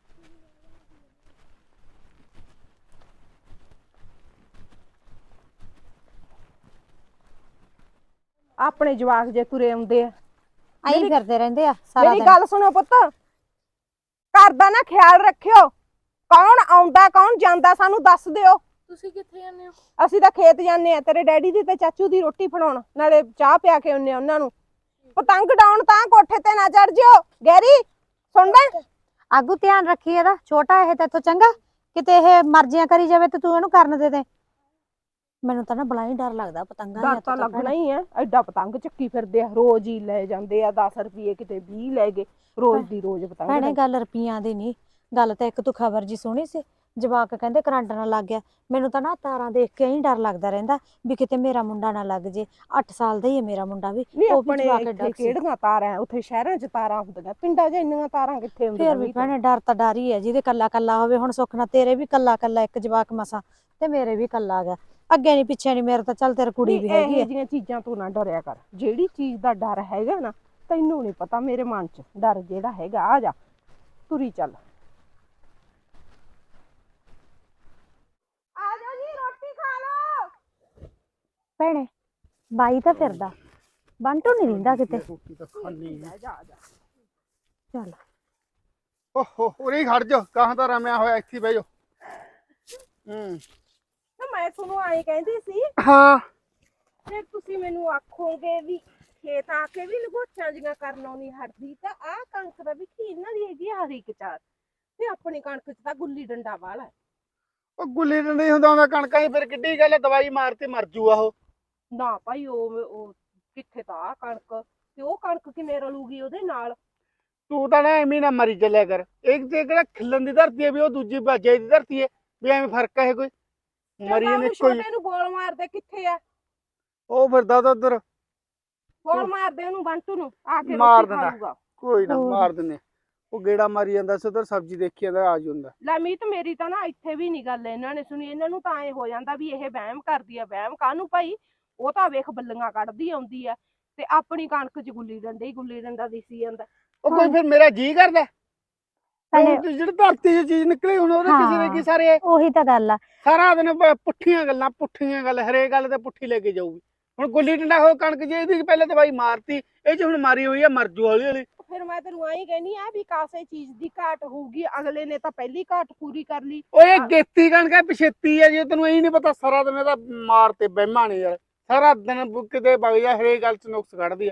ਆਪਣੇ ਜਵਾਕ ਜੇ ਤੁਰੇ ਆਉਂਦੇ ਆ। ਆਈ ਫਿਰਦੇ ਰਹਿੰਦੇ ਆ ਸਾਰਾ ਮੇਰੀ ਦਿਨ। ਗੱਲ ਸੁਣੋ ਪੁੱਤ। ਘਰ ਦਾ ਨਾ ਖਿਆਲ ਰੱਖਿਓ। ਕੌਣ ਆਉਂਦਾ ਕੌਣ ਜਾਂਦਾ ਸਾਨੂੰ ਦੱਸ ਦਿਓ। ਤੁਸੀਂ ਕਿੱਥੇ ਜਾਂਦੇ ਹੋ? ਅਸੀਂ ਤਾਂ ਖੇਤ ਜਾਂਦੇ ਆ ਤੇਰੇ ਡੈਡੀ ਦੀ ਤੇ ਚਾਚੂ ਦੀ ਰੋਟੀ ਫੜਾਉਣ ਨਾਲੇ ਚਾਹ ਪਿਆ ਕੇ ਆਉਂਦੇ ਆ ਉਹਨਾਂ ਨੂੰ। ਪਤੰਗ ਡਾਉਣ ਤਾਂ ਕੋਠੇ ਤੇ ਨਾ ਚੜ ਜਿਓ। ਗੈਰੀ ਸੁਣਦਾ ਆਗੂ ਧਿਆਨ ਰੱਖੀ ਇਹਦਾ। ਛੋਟਾ ਇਹ ਤੇ ਚੰਗਾ। ਕਿਤੇ ਇਹ ਮਰਜ਼ੀਆਂ ਕਰੀ ਜਾਵੇ ਤੇ ਤੂੰ ਇਹਨੂੰ ਕਰਨ ਦੇ ਦੇ। ਮੈਨੂੰ ਤਾਂ ਨਾ ਬੜਾ ਹੀ ਡਰ ਲੱਗਦਾ ਪਤੰਗਾਂ ਡਰ ਦੀਆਂ ਤਾਂ ਲੱਗਣਾ ਹੀ ਐ ਐਡਾ ਪਤੰਗ ਚੱਕੀ ਫਿਰਦੇ ਆ ਰੋਜ਼ ਹੀ ਲੈ ਜਾਂਦੇ ਆ 10 ਰੁਪਏ ਕਿਤੇ 20 ਲੈ ਗਏ ਰੋਜ਼ ਦੀ ਰੋਜ਼ ਪਤੰਗ ਭੈਣੇ ਗੱਲ ਰੁਪਈਆਂ ਦੀ ਨਹੀਂ ਗੱਲ ਤਾਂ ਇੱਕ ਤੂੰ ਖਬਰ ਜੀ ਸੁਣੀ ਸੀ ਜਵਾਕ ਕਹਿੰਦੇ ਕਰੰਟ ਨਾਲ ਲੱਗ ਗਿਆ। ਮੈਨੂੰ ਤਾਂ ਨਾ ਤਾਰਾਂ ਦੇਖ ਕੇ ਹੀ ਡਰ ਲੱਗਦਾ ਰਹਿੰਦਾ ਵੀ ਕਿਤੇ ਮੇਰਾ ਮੁੰਡਾ ਨਾ ਲੱਗ ਜੇ। 8 ਸਾਲ ਦਾ ਹੀ ਹੈ ਮੇਰਾ ਮੁੰਡਾ ਵੀ। ਨਹੀਂ ਉਹ ਵੀ ਆਪਣੇ ਜਵਾਕ ਇੱਥੇ ਸੀ। ਕਿਹੜੀਆਂ ਤਾਰਾਂ ਐ? ਉੱਥੇ ਸ਼ਹਿਰਾਂ 'ਚ ਤਾਰਾਂ ਹੁੰਦੀਆਂ। ਪਿੰਡਾਂ 'ਚ ਇੰਨੀਆਂ ਤਾਰਾਂ ਕਿੱਥੇ ਹੁੰਦੀਆਂ? ਫੇਰ ਵੀ ਮੀਤ? ਭੈਣੇ ਡਰ ਤਾਂ ਡਰ ਹੀ ਹੈ। ਜਿਹਦੇ ਕੱਲਾ ਕੱਲਾ ਹੋਵੇ ਹੁਣ ਸੁੱਖ ਨਾਲ ਤੇਰੇ ਵੀ ਕੱਲਾ ਕੱਲਾ ਇੱਕ ਜਵਾਕ ਮਸਾ ਤੇ ਮੇਰੇ ਵੀ ਕੱਲਾ ਗਿਆ ਅੱਗੇ ਨਹੀਂ ਪਿੱਛੇ ਨਹੀਂ ਮੇਰੇ ਤਾਂ ਚੱਲ ਤੇਰੇ ਕੁੜੀ ਵੀ ਨਹੀਂ, ਹੈਗੀ ਇਹੋ ਹੈ। ਜਿਹੀਆਂ ਚੀਜ਼ਾਂ ਤੋਂ ਨਾ ਡਰਿਆ ਕਰ। ਜਿਹੜੀ ਚੀਜ਼ ਦਾ ਡਰ ਹੈਗਾ ਨਾ ਤੈਨੂੰ ਨਹੀਂ ਪਤਾ ਮੇਰੇ ਮਨ 'ਚ। ਡਰ ਜਿਹੜਾ ਹੈਗਾ ਆ ਜਾ। ਤੁਰੀ ਚੱਲ ਆ ਜਾਓ ਜੀ ਰੋਟੀ ਖਾ ਲਓ ਭੈਣੇ ਬਾਈ ਤਾਂ ਫਿਰਦਾ। ਬੰਟੂ ਨਹੀਂ ਰਹਿੰਦਾ ਕਿਤੇ। ਰੋਟੀ ਤਾਂ ਖਾਣੀ ਆ ਜਾ ਆ ਜਾ। ਚੱਲ। ਓਹੋ ਉਰੇ ਹੀ ਖੜ ਜਾ ਕਹਾਂ ਤਾਂ ਰਮਿਆ ਹੋਇਆ ਇੱਥੇ ਹੀ ਬਹਿ ਜਾ ਹੂੰ। ਨਾ ਮੈਂ ਤੁਹਾਨੂੰ ਆਏ ਕਹਿੰਦੀ ਸੀ ਹਾਂ। ਫਿਰ ਤੁਸੀਂ ਮੈਨੂੰ ਆਖੋਗੇ ਵੀ ਖੇਤ ਆ ਕੇ ਵੀ ਲਗੋਚਾਂ ਜੀਆਂ ਕਰਨੋਂ ਨਹੀਂ ਹਟਦੀ ਤਾਂ ਆਹ ਕਣਕ ਦਾ ਵੀ ਕੀ ਇਹਨਾਂ ਦੀ ਹੈਗੀ ਆ ਹਰੀ ਕਚਾਰ ਤੇ ਆਪਣੀ ਕਣਕ 'ਚ ਤਾਂ ਗੁੱਲੀ ਡੰਡਾ ਵਾਲਾ ਹੈ। ਉਹ ਗੁੱਲੀ ਡੰਡੀ ਹੁੰਦਾ ਹੁੰਦਾ ਕਣਕਾਂ ਹੀ ਫਿਰ ਕਿੱਡੀ ਗੱਲ ਆ, ਦਵਾਈ ਮਾਰ ਤੇ ਮਰ ਜੂਆ ਉਹ। ਨਾ ਭਾਈ ਉਹ ਉਹ ਕਿੱਥੇ ਤਾਂ ਕਣਕ ਤੇ ਉਹ ਕਣਕ ਕਿਵੇਂ ਰਲੂਗੀ ਉਹਦੇ ਨਾਲ? ਤੂੰ ਤਾਂ ਨਾ ਐਵੇਂ ਨਾ ਮਰੀ ਚੱਲਿਆ ਕਰ। ਇੱਕ ਤੇ ਕਿਹੜਾ ਖਿੱਲਣ ਦੀ ਧਰਤੀ ਹੈ ਵੀ ਉਹ ਦੂਜੀ ਬਾਜੇ ਦੀ ਧਰਤੀ ਹੈ ਵੀ ਐਵੇਂ ਫ਼ਰਕ ਹੈ ਕੋਈ? ਮਰੀ ਚੰਗਾ ਨੇ ਉਹਨੂੰ ਕੋਈ ਛੋਟੇ ਨੂੰ ਬੋਲ ਮਾਰਦੇ ਕਿੱਥੇ ਆ? ਉਹ ਫਿਰਦਾ ਤਾਂ ਉਧਰ। ਬੋਲ ਮਾਰਦੇ ਉਹਨੂੰ ਬੰਟੂ ਨੂੰ ਆ ਕੇ ਮਾਰ ਰੋਟੀ ਦਿੰਦਾ। ਖਾਊਗਾ। ਕੋਈ ਨਾ। ਮਾਰ ਦਿੰਨੇ ਉਹ ਗੇੜਾ ਮਾਰੀ ਜਾਂਦਾ ਸੀ ਉਧਰ ਸਬਜ਼ੀ ਦੇਖੀ ਜਾਂਦਾ ਆ ਜਾਂਦਾ ਲੈ ਮੀਤ ਮੇਰੀ ਤਾਂ ਨਾ ਇੱਥੇ ਵੀ ਨਹੀਂ ਗੱਲ ਇਹਨਾਂ ਨੇ ਸੁਣੀ ਇਹਨਾਂ ਨੂੰ ਤਾਂ ਐ ਹੋ ਜਾਂਦਾ ਵੀ ਇਹ ਵਹਿਮ ਕਰਦੀ ਆ ਵਹਿਮ ਕਾਹਨੂੰ ਭਾਈ? ਉਹ ਤਾਂ ਵੇਖ ਬੱਲੀਆਂ ਕੱਢਦੀ ਆਉਂਦੀ ਆ ਤੇ ਆਪਣੀ ਕਣਕ 'ਚ ਗੁੱਲੀ ਡੰਡੇ ਹੀ ਗੁੱਲੀ ਡੰਡਾ ਦਿਸੀ ਜਾਂਦਾ। ਉਹ ਕੋਈ ਫਿਰ ਮੇਰਾ ਜੀ ਕਰਦਾ? ਭੈਣੇ ਹੁਣ ਤੇ ਜਿਹੜੀ ਧਰਤੀ 'ਚ ਚੀਜ਼ ਨਿਕਲੀ ਹੁਣ ਉਹਦੇ ਕਿਸੇ ਨੇ। ਕੀ ਸਾਰੇ ਉਹੀ ਤਾਂ ਗੱਲ ਆ। ਸਾਰਾ ਦਿਨ ਪ- ਪੁੱਠੀਆਂ ਗੱਲਾਂ ਪੁੱਠੀਆਂ ਗੱਲ ਹਰੇਕ ਗੱਲ ਤੇ ਪੁੱਠੀ ਲੈ ਕੇ ਜਾਊਗੀ। ਹੁਣ ਗੁੱਲੀ ਡੰਡਾ ਹੋ ਕਣਕ ਜੇ ਇਹਦੀ ਪਹਿਲੇ ਦਵਾਈ ਮਾਰਤੀ ਇਹ ਚ ਹੁਣ ਮਾਰੀ ਹੋਈ ਆ ਮਰ ਜੂ ਹੌਲੀ ਹੌਲੀ ਫਿਰ ਮੈਂ ਤੈਨੂੰ ਆਈ ਕਹਿੰਦੀ ਆ ਵੀ ਕਾਸੇ ਚੀਜ਼ ਦੀ ਘਾਟ ਹੋਊਗੀ ਅਗਲੇ ਨੇ ਤਾਂ ਪਹਿਲੀ ਘਾਟ ਪੂਰੀ ਕਰ ਲਈ। ਓਏ ਗੇਤੀ ਕਣਕ ਹੈ ਪਿਛੇਤੀ ਆ ਜੇ ਤੈਨੂੰ ਇਹ ਨਹੀਂ ਪਤਾ ਸਾਰਾ ਦਿਨ ਇਹਦਾ ਮਾਰ ਤੇ ਬਹਿਮਾ ਨੇ ਯਾਰ ਸਾਰਾ ਦਿਨ ਬ- ਕਿਤੇ ਵਗ ਜਾ ਹਰੇਕ ਗੱਲ ਚ ਨੁਕਸ ਕੱਢਦੀ ਆ।